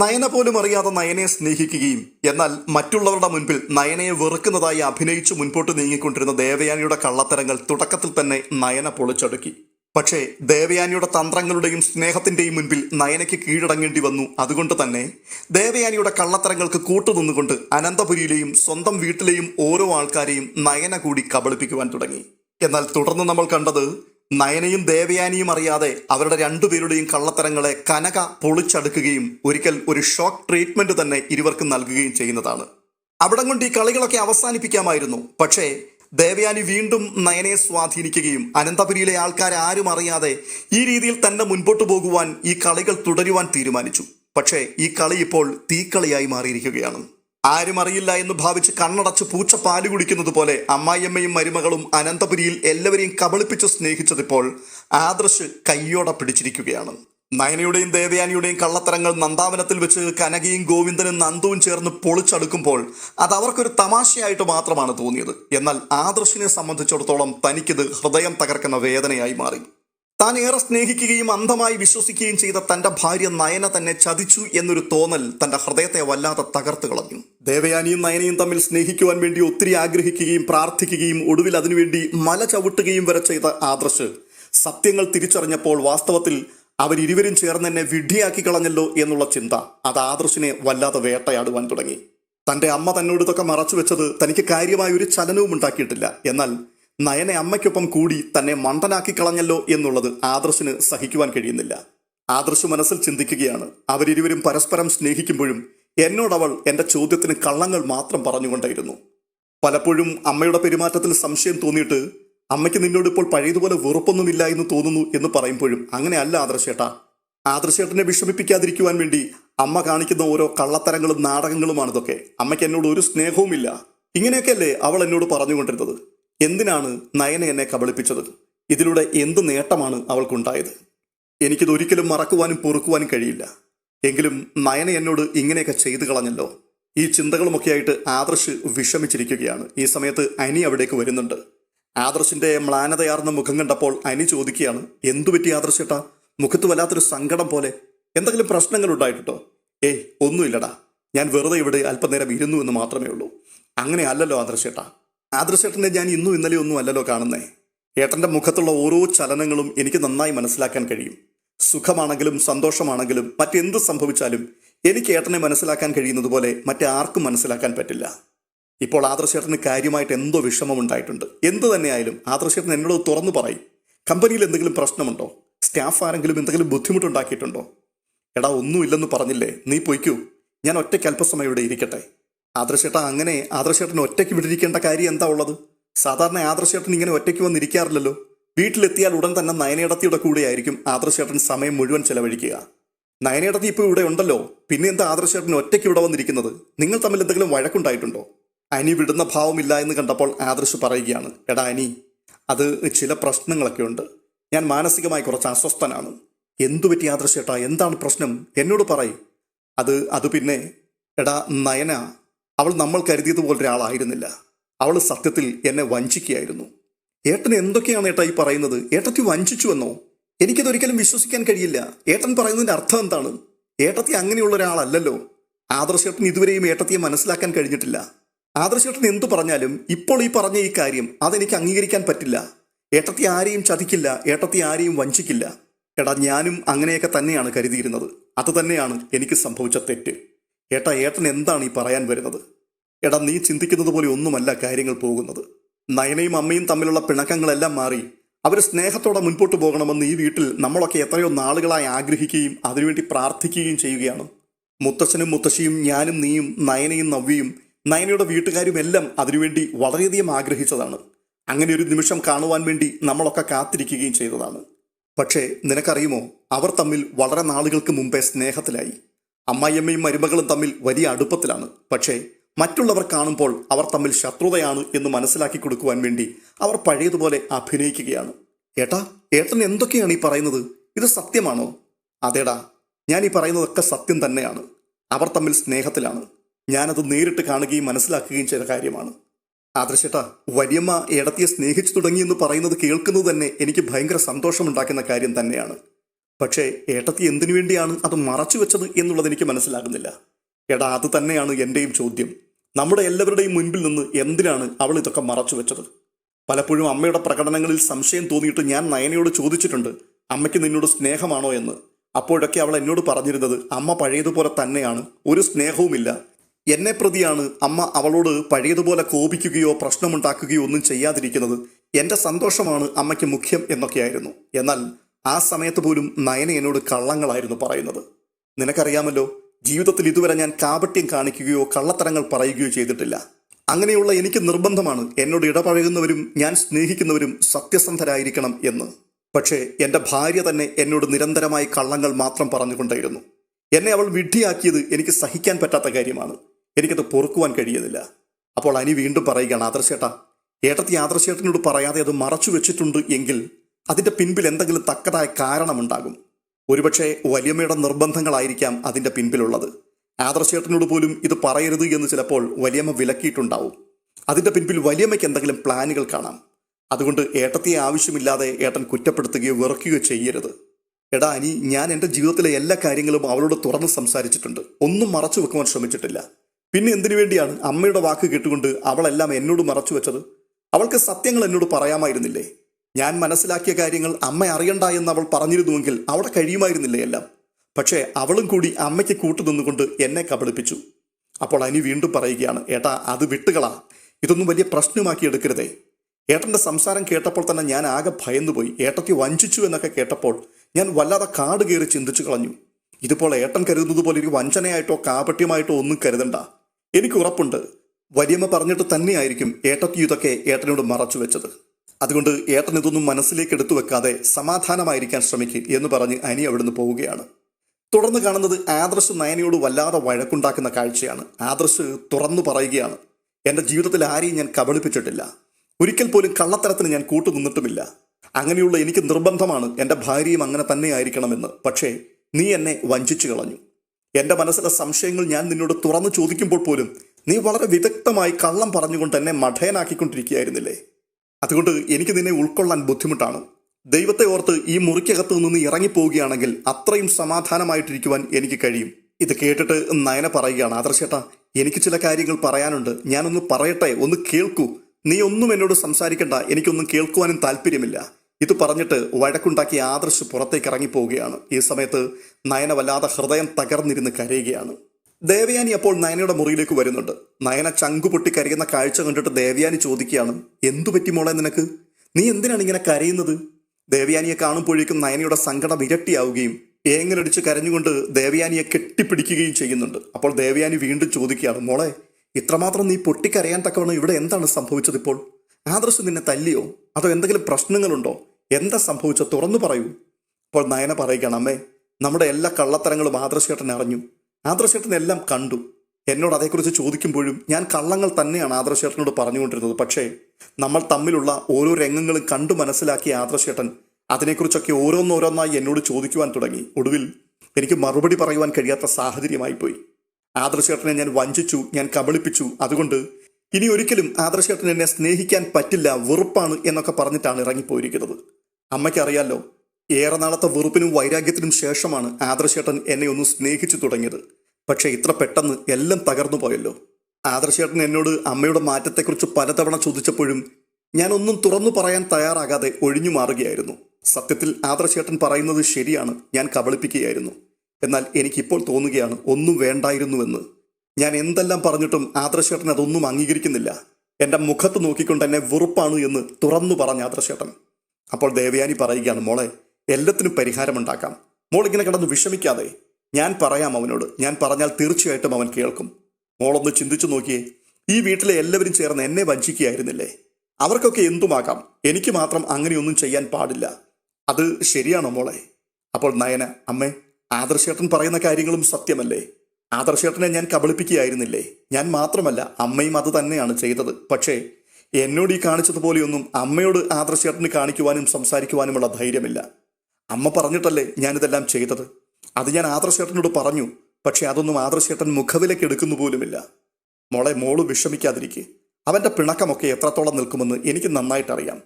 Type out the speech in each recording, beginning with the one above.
നയന പോലും അറിയാതെ നയനെ സ്നേഹിക്കുകയും എന്നാൽ മറ്റുള്ളവരുടെ മുൻപിൽ നയനയെ വെറുക്കുന്നതായി അഭിനയിച്ച് മുൻപോട്ട് നീങ്ങിക്കൊണ്ടിരുന്ന ദേവയാനിയുടെ കള്ളത്തരങ്ങൾ തുടക്കത്തിൽ തന്നെ നയന പൊളിച്ചടുക്കി. പക്ഷേ ദേവയാനിയുടെ തന്ത്രങ്ങളുടെയും സ്നേഹത്തിന്റെയും മുൻപിൽ നയനയ്ക്ക് കീഴടങ്ങേണ്ടി വന്നു. അതുകൊണ്ട് തന്നെ ദേവയാനിയുടെ കള്ളത്തരങ്ങൾക്ക് കൂട്ടുനിന്നുകൊണ്ട് അനന്തപുരിയിലെയും സ്വന്തം വീട്ടിലെയും ഓരോ ആൾക്കാരെയും നയന കൂടി കബളിപ്പിക്കുവാൻ തുടങ്ങി. എന്നാൽ തുടർന്ന് നമ്മൾ കണ്ടത് നയനയും ദേവയാനിയും അറിയാതെ അവരുടെ രണ്ടുപേരുടെയും കള്ളത്തരങ്ങളെ കനക പൊളിച്ചടുക്കുകയും ഒരിക്കൽ ഒരു ഷോക്ക് ട്രീറ്റ്മെന്റ് തന്നെ ഇരുവർക്കും നൽകുകയും ചെയ്യുന്നതാണ്. അവിടം കൊണ്ട് ഈ കളികളൊക്കെ അവസാനിപ്പിക്കാമായിരുന്നു. പക്ഷേ ദേവയാനി വീണ്ടും നയനയെ സ്വാധീനിക്കുകയും അനന്തപുരിയിലെ ആൾക്കാർ ആരും അറിയാതെ ഈ രീതിയിൽ തന്നെ മുൻപോട്ട് പോകുവാൻ ഈ കളികൾ തുടരുവാൻ തീരുമാനിച്ചു. പക്ഷേ ഈ കളി ഇപ്പോൾ തീക്കളിയായി മാറിയിരിക്കുകയാണ്. ആരും അറിയില്ല എന്ന് ഭാവിച്ച് കണ്ണടച്ച് പൂച്ച പാൽ കുടിക്കുന്നത് പോലെ അമ്മായിയമ്മയും മരുമകളും അനന്തപുരിയിൽ എല്ലാവരെയും കബളിപ്പിച്ച് സ്നേഹിച്ചതിപ്പോൾ ആദർശ് കയ്യോടെ പിടിച്ചിരിക്കുകയാണ്. നയനയുടെയും ദേവയാനിയുടെയും കള്ളത്തരങ്ങൾ നന്ദാവനത്തിൽ വെച്ച് കനകയും ഗോവിന്ദനും നന്ദുവും ചേർന്ന് പൊളിച്ചടുക്കുമ്പോൾ അത് അവർക്കൊരു തമാശയായിട്ട് മാത്രമാണ് തോന്നിയത്. എന്നാൽ ആദർശിനെ സംബന്ധിച്ചിടത്തോളം തനിക്കിത് ഹൃദയം തകർക്കുന്ന വേദനയായി മാറി. താൻ ഏറെ സ്നേഹിക്കുകയും അന്ധമായി വിശ്വസിക്കുകയും ചെയ്ത തന്റെ ഭാര്യ നയന തന്നെ ചതിച്ചു എന്നൊരു തോന്നൽ തന്റെ ഹൃദയത്തെ വല്ലാതെ തകർത്ത് കളഞ്ഞു. ദേവയാനിയും നയനയും തമ്മിൽ സ്നേഹിക്കുവാൻ വേണ്ടി ഒത്തിരി ആഗ്രഹിക്കുകയും പ്രാർത്ഥിക്കുകയും ഒടുവിൽ അതിനുവേണ്ടി മല ചവിട്ടുകയും വരെ ചെയ്ത ആദർശ്. സത്യങ്ങൾ തിരിച്ചറിഞ്ഞപ്പോൾ വാസ്തവത്തിൽ അവരിരുവരും ചേർന്ന് എന്നെ വിഡ്ഢിയാക്കി കളഞ്ഞല്ലോ എന്നുള്ള ചിന്ത. അത് ആദർശിനെ വല്ലാതെ വേട്ടയാടുവാൻ തുടങ്ങി. തന്റെ അമ്മ തന്നോട് ഇതൊക്കെ മറച്ചു വെച്ചത് തനിക്ക് കാര്യമായ ഒരു ചലനവും ഉണ്ടാക്കിയിട്ടില്ല. എന്നാൽ നയനെ അമ്മയ്ക്കൊപ്പം കൂടി തന്നെ മണ്ടനാക്കി കളഞ്ഞല്ലോ എന്നുള്ളത് ആദർശിന് സഹിക്കുവാൻ കഴിയുന്നില്ല. ആദർശ് മനസ്സിൽ ചിന്തിക്കുകയാണ്. അവരിരുവരും പരസ്പരം സ്നേഹിക്കുമ്പോഴും എന്നോടവൾ എന്റെ ചോദ്യത്തിന് കള്ളങ്ങൾ മാത്രം പറഞ്ഞുകൊണ്ടായിരുന്നു. പലപ്പോഴും അമ്മയുടെ പെരുമാറ്റത്തിൽ സംശയം തോന്നിയിട്ട് അമ്മയ്ക്ക് നിന്നോട് ഇപ്പോൾ പഴയതുപോലെ വെറുപ്പൊന്നുമില്ല എന്ന് തോന്നുന്നു എന്ന് പറയുമ്പോഴും അങ്ങനെയല്ല ആദർശേട്ടാ. ആദർശേട്ടനെ വിഷമിപ്പിക്കാതിരിക്കുവാൻ വേണ്ടി അമ്മ കാണിക്കുന്ന ഓരോ കള്ളത്തരങ്ങളും നാടകങ്ങളുമാണിതൊക്കെ. അമ്മയ്ക്ക് എന്നോട് ഒരു സ്നേഹവുമില്ല. ഇങ്ങനെയൊക്കെയല്ലേ അവൾ എന്നോട് പറഞ്ഞുകൊണ്ടിരുന്നത്. എന്തിനാണ് നയന എന്നെ കബളിപ്പിച്ചത്? ഇതിലൂടെ എന്ത് നേട്ടമാണ് അവൾക്കുണ്ടായത്? എനിക്കിത് ഒരിക്കലും മറക്കുവാനും പൊറുക്കുവാനും കഴിയില്ല. എങ്കിലും നയന എന്നോട് ഇങ്ങനെയൊക്കെ ചെയ്തു കളഞ്ഞല്ലോ. ഈ ചിന്തകളുമൊക്കെയായിട്ട് ആദർശ് വിഷമിച്ചിരിക്കുകയാണ്. ഈ സമയത്ത് അനി അവിടേക്ക് വരുന്നുണ്ട്. ആദർശിന്റെ മ്ലാനതയാർന്ന മുഖം കണ്ടപ്പോൾ അനി ചോദിക്കുകയാണ് എന്തുപറ്റി ആദർശേട്ടാ മുഖത്ത് വല്ലാത്തൊരു സങ്കടം പോലെ. എന്തെങ്കിലും പ്രശ്നങ്ങൾ ഉണ്ടായിട്ടുണ്ടോ? ഏയ് ഒന്നുമില്ലടാ. ഞാൻ വെറുതെ ഇവിടെ അല്പനേരം ഇരുന്നു എന്ന് മാത്രമേ ഉള്ളൂ. അങ്ങനെ അല്ലല്ലോ ആദർശേട്ടാ ആദർശേട്ടനെ ഞാൻ ഇന്നും ഇന്നലെ ഒന്നും അല്ലല്ലോ കാണുന്നേ. ഏട്ടന്റെ മുഖത്തുള്ള ഓരോ ചലനങ്ങളും എനിക്ക് നന്നായി മനസ്സിലാക്കാൻ കഴിയും. സുഖമാണെങ്കിലും സന്തോഷമാണെങ്കിലും മറ്റെന്ത് സംഭവിച്ചാലും എനിക്ക് ഏട്ടനെ മനസ്സിലാക്കാൻ കഴിയുന്നത് പോലെ മറ്റാർക്കും മനസ്സിലാക്കാൻ പറ്റില്ല. ഇപ്പോൾ ആദർശേട്ടന് കാര്യമായിട്ട് എന്തോ വിഷമം ഉണ്ടായിട്ടുണ്ട്. എന്ത് തന്നെയായാലും ആദർശേട്ടൻ എന്നോട് തുറന്നു പറയും. കമ്പനിയിൽ എന്തെങ്കിലും പ്രശ്നമുണ്ടോ? സ്റ്റാഫ് ആരെങ്കിലും എന്തെങ്കിലും ബുദ്ധിമുട്ടുണ്ടാക്കിയിട്ടുണ്ടോ? എടാ ഒന്നുമില്ലെന്ന് പറഞ്ഞില്ലേ? നീ പൊയ്ക്കൂ. ഞാൻ ഒറ്റയ്ക്ക് അല്പസമയം ഇവിടെ ഇരിക്കട്ടെ. ആദർശേട്ട അങ്ങനെ ആദർശേട്ടൻ ഒറ്റയ്ക്ക് വിട്ടിരിക്കേണ്ട കാര്യം എന്താ ഉള്ളത്? സാധാരണ ആദർശേട്ടൻ ഇങ്ങനെ ഒറ്റയ്ക്ക് വന്നിരിക്കാറില്ലല്ലോ. വീട്ടിലെത്തിയാൽ ഉടൻ തന്നെ നയനേടത്തിയുടെ കൂടെയായിരിക്കും ആദർശേട്ടൻ സമയം മുഴുവൻ ചെലവഴിക്കുക. നയനേടത്തി ഇപ്പോൾ ഇവിടെ ഉണ്ടല്ലോ. പിന്നെ എന്താ ആദർശേട്ടൻ ഒറ്റയ്ക്ക് ഇവിടെ വന്നിരിക്കുന്നത്? നിങ്ങൾ തമ്മിൽ എന്തെങ്കിലും വഴക്കുണ്ടായിട്ടുണ്ടോ? അനി വിടുന്ന ഭാവമില്ല എന്ന് കണ്ടപ്പോൾ ആദർശ് പറയുകയാണ് എടാ അനി അത് ചില പ്രശ്നങ്ങളൊക്കെ ഉണ്ട്. ഞാൻ മാനസികമായി കുറച്ച് അസ്വസ്ഥനാണ്. എന്തു പറ്റി ആദർശേട്ടാ? എന്താണ് പ്രശ്നം? എന്നോട് പറയ്. അത് അത് പിന്നെ എടാ നയന അവൾ നമ്മൾ കരുതിയതുപോലെ ഒരാളായിരുന്നില്ല അവൾ സത്യത്തിൽ എന്നെ വഞ്ചിക്കുകയായിരുന്നു. ഏട്ടൻ എന്തൊക്കെയാണ് ഏട്ടാ ഈ പറയുന്നത്? ഏട്ടത്തി വഞ്ചിച്ചു എന്നോ എനിക്കതൊരിക്കലും വിശ്വസിക്കാൻ കഴിയില്ല. ഏട്ടൻ പറയുന്നതിന്റെ അർത്ഥം എന്താണ്? ഏട്ടത്തി അങ്ങനെയുള്ള ഒരാളല്ലല്ലോ. ആദർശേട്ടൻ ഇതുവരെയും ഏട്ടത്തിയെ മനസ്സിലാക്കാൻ കഴിഞ്ഞിട്ടില്ല. ആദർശേട്ടൻ എന്തു പറഞ്ഞാലും ഇപ്പോൾ ഈ പറഞ്ഞ ഈ കാര്യം അതെനിക്ക് അംഗീകരിക്കാൻ പറ്റില്ല. ഏട്ടത്തി ആരെയും ചതിക്കില്ല ഏട്ടത്തി ആരെയും വഞ്ചിക്കില്ല. എടാ ഞാനും അങ്ങനെയൊക്കെ തന്നെയാണ് കരുതിയിരുന്നത്. അത് തന്നെയാണ് എനിക്ക് സംഭവിച്ച തെറ്റ്. ഏട്ടാ ഏട്ടൻ എന്താണ് ഈ പറയാൻ വരുന്നത്? എടാ നീ ചിന്തിക്കുന്നത് പോലെ ഒന്നുമല്ല കാര്യങ്ങൾ പോകുന്നത്. നയനയും അമ്മയും തമ്മിലുള്ള പിണക്കങ്ങളെല്ലാം മാറി. അവർ സ്നേഹത്തോടെ മുൻപോട്ട് പോകണമെന്ന് ഈ വീട്ടിൽ നമ്മളൊക്കെ എത്രയോ നാളുകളായി ആഗ്രഹിക്കുകയും അതിനുവേണ്ടി പ്രാർത്ഥിക്കുകയും ചെയ്യുകയാണ്. മുത്തശ്ശനും മുത്തശ്ശിയും ഞാനും നീയും നയനയും നവ്യയും നയനയുടെ വീട്ടുകാരും എല്ലാം അതിനുവേണ്ടി വളരെയധികം ആഗ്രഹിച്ചതാണ്. അങ്ങനെ ഒരു നിമിഷം കാണുവാൻ വേണ്ടി നമ്മളൊക്കെ കാത്തിരിക്കുകയും ചെയ്തതാണ്. പക്ഷേ നിനക്കറിയുമോ അവർ തമ്മിൽ വളരെ നാളുകൾക്ക് മുമ്പേ സ്നേഹത്തിലായി. അമ്മായിയമ്മയും മരുമകളും തമ്മിൽ വലിയ അടുപ്പത്തിലാണ്. പക്ഷേ മറ്റുള്ളവർ കാണുമ്പോൾ അവർ തമ്മിൽ ശത്രുതയാണ് എന്ന് മനസ്സിലാക്കി കൊടുക്കുവാൻ വേണ്ടി അവർ പഴയതുപോലെ അഭിനയിക്കുകയാണ്. ഏട്ടാ ഏട്ടൻ എന്തൊക്കെയാണ് ഈ പറയുന്നത്? ഇത് സത്യമാണോ? അതേടാ ഞാൻ ഈ പറയുന്നതൊക്കെ സത്യം തന്നെയാണ്. അവർ തമ്മിൽ സ്നേഹത്തിലാണ്. ഞാനത് നേരിട്ട് കാണുകയും മനസ്സിലാക്കുകയും ചെയ്ത കാര്യമാണ്. ആദർശേട്ടാ വലിയമ്മ ഏടത്തിയെ സ്നേഹിച്ചു തുടങ്ങിയെന്ന് പറയുന്നത് കേൾക്കുന്നത് തന്നെ എനിക്ക് ഭയങ്കര സന്തോഷമുണ്ടാക്കുന്ന കാര്യം തന്നെയാണ്. പക്ഷേ ഏട്ടത്തി എന്തിനു വേണ്ടിയാണ് അത് മറച്ചു വെച്ചത് എന്നുള്ളത് എനിക്ക് മനസ്സിലാകുന്നില്ല. എടാ അത് തന്നെയാണ് എന്റെയും ചോദ്യം. നമ്മുടെ എല്ലാവരുടെയും മുൻപിൽ നിന്ന് എന്തിനാണ് അവൾ ഇതൊക്കെ മറച്ചു വെച്ചത്? പലപ്പോഴും അമ്മയുടെ പ്രകടനങ്ങളിൽ സംശയം തോന്നിയിട്ട് ഞാൻ നയനയോട് ചോദിച്ചിട്ടുണ്ട് അമ്മയ്ക്ക് നിന്നോട് സ്നേഹമാണോ എന്ന്? അപ്പോഴൊക്കെ അവൾ എന്നോട് പറഞ്ഞിരുന്നത് അമ്മ പഴയതുപോലെ തന്നെയാണ് ഒരു സ്നേഹവുമില്ല. എന്നെ പ്രതിയാണ് അമ്മ അവളോട് പഴയതുപോലെ കോപിക്കുകയോ പ്രശ്നമുണ്ടാക്കുകയോ ഒന്നും ചെയ്യാതിരിക്കുന്നത്. എന്റെ സന്തോഷമാണ് അമ്മയ്ക്ക് മുഖ്യം എന്നൊക്കെയായിരുന്നു. എന്നാൽ ആ സമയത്ത് പോലും നയന എന്നോട് കള്ളങ്ങളായിരുന്നു പറയുന്നത്. നിനക്കറിയാമല്ലോ ജീവിതത്തിൽ ഇതുവരെ ഞാൻ കാപട്യം കാണിക്കുകയോ കള്ളത്തരങ്ങൾ പറയുകയോ ചെയ്തിട്ടില്ല. അങ്ങനെയുള്ള എനിക്ക് നിർബന്ധമാണ് എന്നോട് ഇടപഴകുന്നവരും ഞാൻ സ്നേഹിക്കുന്നവരും സത്യസന്ധരായിരിക്കണം എന്ന്. പക്ഷേ എന്റെ ഭാര്യ തന്നെ എന്നോട് നിരന്തരമായി കള്ളങ്ങൾ മാത്രം പറഞ്ഞുകൊണ്ടേയിരുന്നു. എന്നെ അവൾ വിഡ്ഢിയാക്കിയത് എനിക്ക് സഹിക്കാൻ പറ്റാത്ത കാര്യമാണ്. എനിക്കത് പൊറുക്കുവാൻ കഴിയുന്നില്ല. അപ്പോൾ അനി വീണ്ടും പറയുകയാണ് ആദർശേട്ട ഏട്ടത്തി ആദർശേട്ടനോട് പറയാതെ അത് മറച്ചു വെച്ചിട്ടുണ്ട് എങ്കിൽ അതിന്റെ പിൻപിൽ എന്തെങ്കിലും തക്കതായ കാരണമുണ്ടാകും. ഒരുപക്ഷെ വലിയമ്മയുടെ നിർബന്ധങ്ങളായിരിക്കാം അതിന്റെ പിൻപിലുള്ളത്. ആദർശേട്ടനോട് പോലും ഇത് പറയരുത് എന്ന് ചിലപ്പോൾ വലിയമ്മ വിലക്കിയിട്ടുണ്ടാവും. അതിന്റെ പിൻപിൽ വലിയമ്മയ്ക്ക് എന്തെങ്കിലും പ്ലാനുകൾ കാണാം. അതുകൊണ്ട് ഏട്ടത്തിയെ ആവശ്യമില്ലാതെ ഏട്ടൻ കുറ്റപ്പെടുത്തുകയോ വെറുക്കുകയോ ചെയ്യരുത്. എടാ അനി ഞാൻ എന്റെ ജീവിതത്തിലെ എല്ലാ കാര്യങ്ങളും അവളോട് തുറന്ന് സംസാരിച്ചിട്ടുണ്ട്. ഒന്നും മറച്ചു വെക്കുവാൻ ശ്രമിച്ചിട്ടില്ല. പിന്നെ എന്തിനു വേണ്ടിയാണ് അമ്മയുടെ വാക്ക് കേട്ടുകൊണ്ട് അവളെല്ലാം എന്നോട് മറച്ചു വെച്ചത്? അവൾക്ക് സത്യങ്ങൾ എന്നോട് പറയാമായിരുന്നില്ലേ? ഞാൻ മനസ്സിലാക്കിയ കാര്യങ്ങൾ അമ്മ അറിയണ്ട എന്ന് അവൾ പറഞ്ഞിരുന്നുവെങ്കിൽ അവിടെ കഴിയുമായിരുന്നില്ല എല്ലാം. പക്ഷേ അവളും കൂടി അമ്മയ്ക്ക് കൂട്ടുനിന്നുകൊണ്ട് എന്നെ കബളിപ്പിച്ചു. അപ്പോൾ അനി വീണ്ടും പറയുകയാണ് ഏട്ടാ അത് വിട്ടുകളാ. ഇതൊന്നും വലിയ പ്രശ്നമാക്കി എടുക്കരുതേ. ഏട്ടന്റെ സംസാരം കേട്ടപ്പോൾ തന്നെ ഞാൻ ആകെ ഭയന്നുപോയി. ഏട്ടത്തി വഞ്ചിച്ചു എന്നൊക്കെ കേട്ടപ്പോൾ ഞാൻ വല്ലാതെ കാട് കയറി ചിന്തിച്ചു കളഞ്ഞു. ഇതിപ്പോൾ ഏട്ടൻ കരുതുന്നത് പോലെ ഒരു വഞ്ചനയായിട്ടോ കാപട്യമായിട്ടോ ഒന്നും കരുതണ്ട. എനിക്ക് ഉറപ്പുണ്ട്. വലിയമ്മ പറഞ്ഞിട്ട് തന്നെയായിരിക്കും ഏട്ടത്തി ഇതൊക്കെ ഏട്ടനോട് മറച്ചു വെച്ചത്. അതുകൊണ്ട് ഏട്ടൻ ഇതൊന്നും മനസ്സിലേക്ക് എടുത്തു വെക്കാതെ സമാധാനമായിരിക്കാൻ ശ്രമിക്കും എന്ന് പറഞ്ഞ് അനി അവിടുന്ന് പോവുകയാണ്. തുടർന്ന് കാണുന്നത് ആദർശ് നയനയോട് വല്ലാതെ വഴക്കുണ്ടാക്കുന്ന കാഴ്ചയാണ്. ആദർശ് തുറന്നു പറയുകയാണ് എന്റെ ജീവിതത്തിൽ ആരെയും ഞാൻ കബളിപ്പിച്ചിട്ടില്ല. ഒരിക്കൽ പോലും കള്ളത്തരത്തിന് ഞാൻ കൂട്ടുനിന്നിട്ടുമില്ല. അങ്ങനെയുള്ള എനിക്ക് നിർബന്ധമാണ് എന്റെ ഭാര്യയും അങ്ങനെ തന്നെ ആയിരിക്കണമെന്ന് പക്ഷേ നീ എന്നെ വഞ്ചിച്ചു കളഞ്ഞു. എന്റെ മനസ്സിലെ സംശയങ്ങൾ ഞാൻ നിന്നോട് തുറന്നു ചോദിക്കുമ്പോൾ പോലും നീ വളരെ വിദഗ്ധമായി കള്ളം പറഞ്ഞുകൊണ്ട് എന്നെ മഠയനാക്കിക്കൊണ്ടിരിക്കുകയായിരുന്നില്ലേ അതുകൊണ്ട് എനിക്ക് നിന്നെ ഉൾക്കൊള്ളാൻ ബുദ്ധിമുട്ടാണ്. ദൈവത്തെ ഓർത്ത് ഈ മുറിക്കകത്ത് നിന്ന് ഇറങ്ങിപ്പോവുകയാണെങ്കിൽ അത്രയും സമാധാനമായിട്ടിരിക്കുവാൻ എനിക്ക് കഴിയും. ഇത് കേട്ടിട്ട് നയന പറയുകയാണ് ആദർശേട്ടാ എനിക്ക് ചില കാര്യങ്ങൾ പറയാനുണ്ട്. ഞാനൊന്ന് പറയട്ടെ? ഒന്ന് കേൾക്കൂ. നീ ഒന്നും എന്നോട് സംസാരിക്കണ്ട. എനിക്കൊന്നും കേൾക്കുവാനും താല്പര്യമില്ല. ഇത് പറഞ്ഞിട്ട് വഴക്കുണ്ടാക്കി ആദർശ് പുറത്തേക്ക് ഇറങ്ങിപ്പോവുകയാണ്. ഈ സമയത്ത് നയന വല്ലാതെ ഹൃദയം തകർന്നിരുന്ന് കരയുകയാണ്. ദേവയാനി അപ്പോൾ നയനയുടെ മുറിയിലേക്ക് വരുന്നുണ്ട്. നയന ചങ്കു പൊട്ടി കരയുന്ന കാഴ്ച കണ്ടിട്ട് ദേവയാനി ചോദിക്കുകയാണ് എന്തു പറ്റി മോളെ നിനക്ക്? നീ എന്തിനാണ് ഇങ്ങനെ കരയുന്നത്? ദേവയാനിയെ കാണുമ്പോഴേക്കും നയനയുടെ സങ്കടം ഇരട്ടിയാവുകയും ഏങ്ങലടിച്ച് കരഞ്ഞുകൊണ്ട് ദേവയാനിയെ കെട്ടിപ്പിടിക്കുകയും ചെയ്യുന്നുണ്ട്. അപ്പോൾ ദേവയാനി വീണ്ടും ചോദിക്കുകയാണ് മോളെ ഇത്രമാത്രം നീ പൊട്ടിക്കരയാൻ തക്കവണ്ണം ഇവിടെ എന്താണ് സംഭവിച്ചത് ഇപ്പോൾ? ആദർശ് നിന്നെ തല്ലിയോ? അതോ എന്തെങ്കിലും പ്രശ്നങ്ങളുണ്ടോ? എന്താ സംഭവിച്ചോ തുറന്നു പറയൂ. അപ്പോൾ നയന പറയുകയാണ് അമ്മേ നമ്മുടെ എല്ലാ കള്ളത്തരങ്ങളും ആദർശേട്ടൻ അറിഞ്ഞു. ആദർശേട്ടൻ എല്ലാം കണ്ടു. എന്നോട് അതേക്കുറിച്ച് ചോദിക്കുമ്പോഴും ഞാൻ കള്ളങ്ങൾ തന്നെയാണ് ആദർശേട്ടനോട് പറഞ്ഞുകൊണ്ടിരുന്നത്. പക്ഷേ നമ്മൾ തമ്മിലുള്ള ഓരോ രംഗങ്ങളും കണ്ടു മനസ്സിലാക്കിയ ആദർശേട്ടൻ അതിനെക്കുറിച്ചൊക്കെ ഓരോന്നോരോന്നായി എന്നോട് ചോദിക്കുവാൻ തുടങ്ങി. ഒടുവിൽ എനിക്ക് മറുപടി പറയുവാൻ കഴിയാത്ത സാഹചര്യമായിപ്പോയി ആദർശേട്ടനെ ഞാൻ വഞ്ചിച്ചു ഞാൻ കബളിപ്പിച്ചു. അതുകൊണ്ട് ഇനി ഒരിക്കലും ആദർശേട്ടൻ എന്നെ സ്നേഹിക്കാൻ പറ്റില്ല വെറുപ്പാണ് എന്നൊക്കെ പറഞ്ഞിട്ടാണ് ഇറങ്ങിപ്പോയിരിക്കുന്നത്. അമ്മയ്ക്കറിയാലോ ഏറെ നാളത്തെ വെറുപ്പിനും വൈരാഗ്യത്തിനും ശേഷമാണ് ആദർശേട്ടൻ എന്നെ ഒന്ന് സ്നേഹിച്ചു തുടങ്ങിയത്. പക്ഷേ ഇത്ര പെട്ടെന്ന് എല്ലാം തകർന്നു പോയല്ലോ. ആദർശേട്ടൻ എന്നോട് അമ്മയുടെ മാറ്റത്തെക്കുറിച്ച് പലതവണ ചോദിച്ചപ്പോഴും ഞാൻ ഒന്നും തുറന്നു പറയാൻ തയ്യാറാകാതെ ഒഴിഞ്ഞു മാറുകയായിരുന്നു. സത്യത്തിൽ ആദർശേട്ടൻ പറയുന്നത് ശരിയാണ് ഞാൻ കബളിപ്പിക്കുകയായിരുന്നു. എന്നാൽ എനിക്കിപ്പോൾ തോന്നുകയാണ് ഒന്നും വേണ്ടായിരുന്നുവെന്ന്. ഞാൻ എന്തെല്ലാം പറഞ്ഞിട്ടും ആദർശേട്ടൻ അതൊന്നും അംഗീകരിക്കുന്നില്ല. എന്റെ മുഖത്ത് നോക്കിക്കൊണ്ട് എന്നെ വെറുപ്പാണ് എന്ന് തുറന്നു പറഞ്ഞ ആദർശേട്ടൻ. അപ്പോൾ ദേവയാനി പറയുകയാണ് മോളെ എല്ലാത്തിനും പരിഹാരമുണ്ടാക്കാം. മോൾ ഇങ്ങനെ കിടന്ന് വിഷമിക്കാതെ ഞാൻ പറയാം അവനോട്. ഞാൻ പറഞ്ഞാൽ തീർച്ചയായിട്ടും അവൻ കേൾക്കും. മോളൊന്ന് ചിന്തിച്ചു നോക്കിയേ. ഈ വീട്ടിലെ എല്ലാവരും ചേർന്ന് എന്നെ വഞ്ചിക്കുകയായിരുന്നില്ലേ? അവർക്കൊക്കെ എന്തുമാകാം? എനിക്ക് മാത്രം അങ്ങനെയൊന്നും ചെയ്യാൻ പാടില്ല. അത് ശരിയാണോ മോളെ? അപ്പോൾ നയന അമ്മേ ആദർശേട്ടൻ പറയുന്ന കാര്യങ്ങളും സത്യമല്ലേ? ആദർശേട്ടനെ ഞാൻ കബളിപ്പിക്കുകയായിരുന്നില്ലേ? ഞാൻ മാത്രമല്ല അമ്മയും അത് തന്നെയാണ് ചെയ്തത്. പക്ഷേ എന്നോട് ഈ കാണിച്ചതുപോലെയൊന്നും അമ്മയോട് ആദർശേട്ടന് കാണിക്കുവാനും സംസാരിക്കുവാനുമുള്ള ധൈര്യമില്ല. അമ്മ പറഞ്ഞിട്ടല്ലേ ഞാനിതെല്ലാം ചെയ്തത്? അത് ഞാൻ ആദർശേട്ടനോട് പറഞ്ഞു. പക്ഷെ അതൊന്നും ആദർശേട്ടൻ മുഖവിലേക്ക് എടുക്കുന്നു പോലുമില്ല. മോളെ മോൾ വിഷമിക്കാതിരിക്കെ. അവന്റെ പിണക്കമൊക്കെ എത്രത്തോളം നിൽക്കുമെന്ന് എനിക്ക് നന്നായിട്ടറിയാം.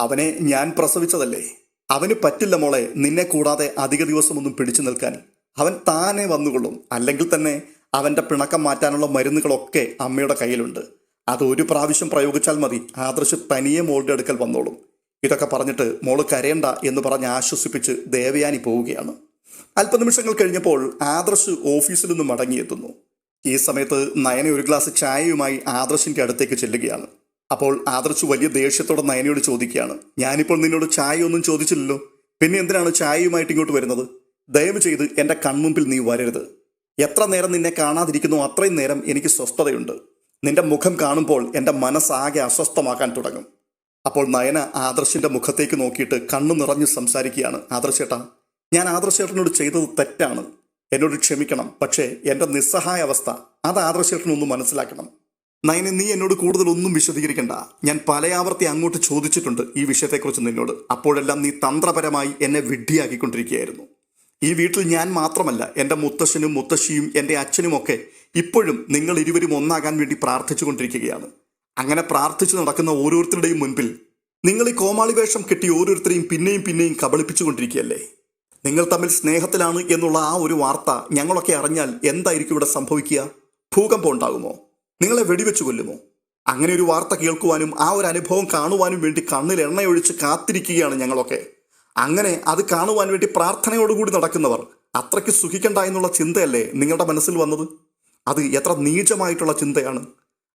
അവനെ ഞാൻ പ്രസവിച്ചതല്ലേ? അവന് പറ്റില്ല മോളെ നിന്നെ കൂടാതെ അധിക ദിവസമൊന്നും പിടിച്ചു നിൽക്കാൻ. അവൻ താനെ വന്നുകൊള്ളും. അല്ലെങ്കിൽ തന്നെ അവന്റെ പിണക്കം മാറ്റാനുള്ള മരുന്നുകളൊക്കെ അമ്മയുടെ കയ്യിലുണ്ട്. അത് ഒരു പ്രാവശ്യം പ്രയോഗിച്ചാൽ മതി. ആദർശ് തനിയെ മോളുടെ അടുക്കൽ വന്നോളും. ഇതൊക്കെ പറഞ്ഞിട്ട് മോൾ കരയണ്ട എന്ന് പറഞ്ഞ് ആശ്വസിപ്പിച്ച് ദേവയാനി പോവുകയാണ്. അല്പനിമിഷങ്ങൾ കഴിഞ്ഞപ്പോൾ ആദർശ് ഓഫീസിൽ നിന്ന് മടങ്ങിയെത്തുന്നു. ഈ സമയത്ത് നയന ഒരു ഗ്ലാസ് ചായയുമായി ആദർശിന്റെ അടുത്തേക്ക് ചെല്ലുകയാണ്. അപ്പോൾ ആദർശ് വലിയ ദേഷ്യത്തോടെ നയനയോട് ചോദിക്കുകയാണ്. ഞാനിപ്പോൾ നിന്നോട് ചായയൊന്നും ചോദിച്ചില്ലല്ലോ. പിന്നെ എന്തിനാണ് ചായയുമായിട്ട് ഇങ്ങോട്ട് വരുന്നത്? ദയവ് ചെയ്ത് എന്റെ കൺമുമ്പിൽ നീ വരരുത്. എത്ര നേരം നിന്നെ കാണാതിരിക്കുന്നു അത്രയും നേരം എനിക്ക് സ്വസ്ഥതയുണ്ട്. നിന്റെ മുഖം കാണുമ്പോൾ എന്റെ മനസ്സാകെ അസ്വസ്ഥമാക്കാൻ തുടങ്ങും. അപ്പോൾ നയന ആദർശിന്റെ മുഖത്തേക്ക് നോക്കിയിട്ട് കണ്ണു നിറഞ്ഞ് സംസാരിക്കുകയാണ്. ആദർശേട്ടാ ഞാൻ ആദർശേട്ടനോട് ചെയ്തത് തെറ്റാണ്. എന്നോട് ക്ഷമിക്കണം. പക്ഷേ എന്റെ നിസ്സഹായ അവസ്ഥ അത് ആദർശേട്ടനൊന്ന് മനസ്സിലാക്കണം. നയനെ നീ എന്നോട് കൂടുതൽ ഒന്നും വിശദീകരിക്കണ്ട. ഞാൻ പലയാവർത്തി അങ്ങോട്ട് ചോദിച്ചിട്ടുണ്ട് ഈ വിഷയത്തെക്കുറിച്ച് നിന്നോട്. അപ്പോഴെല്ലാം നീ തന്ത്രപരമായി എന്നെ വിഡ്ഢിയാക്കിക്കൊണ്ടിരിക്കുകയായിരുന്നു. ഈ വീട്ടിൽ ഞാൻ മാത്രമല്ല എന്റെ മുത്തശ്ശനും മുത്തശ്ശിയും എന്റെ അച്ഛനുമൊക്കെ ഇപ്പോഴും നിങ്ങൾ ഇരുവരും ഒന്നാകാൻ വേണ്ടി പ്രാർത്ഥിച്ചുകൊണ്ടിരിക്കുകയാണ്. അങ്ങനെ പ്രാർത്ഥിച്ചു നടക്കുന്ന ഓരോരുത്തരുടെയും മുൻപിൽ നിങ്ങൾ ഈ കോമാളി വേഷം കെട്ടി ഓരോരുത്തരെയും പിന്നെയും പിന്നെയും കബളിപ്പിച്ചുകൊണ്ടിരിക്കുകയല്ലേ? നിങ്ങൾ തമ്മിൽ സ്നേഹത്തിലാണ് എന്നുള്ള ആ ഒരു വാർത്ത ഞങ്ങളൊക്കെ അറിഞ്ഞാൽ എന്തായിരിക്കും ഇവിടെ സംഭവിക്കുക? ഭൂകമ്പം ഉണ്ടാകുമോ? നിങ്ങളെ വെടിവെച്ചു കൊല്ലുമോ? അങ്ങനെ ഒരു വാർത്ത കേൾക്കുവാനും ആ ഒരു അനുഭവം കാണുവാനും വേണ്ടി കണ്ണിൽ എണ്ണയൊഴിച്ച് കാത്തിരിക്കുകയാണ് ഞങ്ങളൊക്കെ. അങ്ങനെ അത് കാണുവാൻ വേണ്ടി പ്രാർത്ഥനയോടുകൂടി നടക്കുന്നവർ അത്രയ്ക്ക് സുഖിക്കണ്ട എന്നുള്ള ചിന്തയല്ലേ നിങ്ങളുടെ മനസ്സിൽ വന്നത്? അത് എത്ര നീചമായിട്ടുള്ള ചിന്തയാണ്.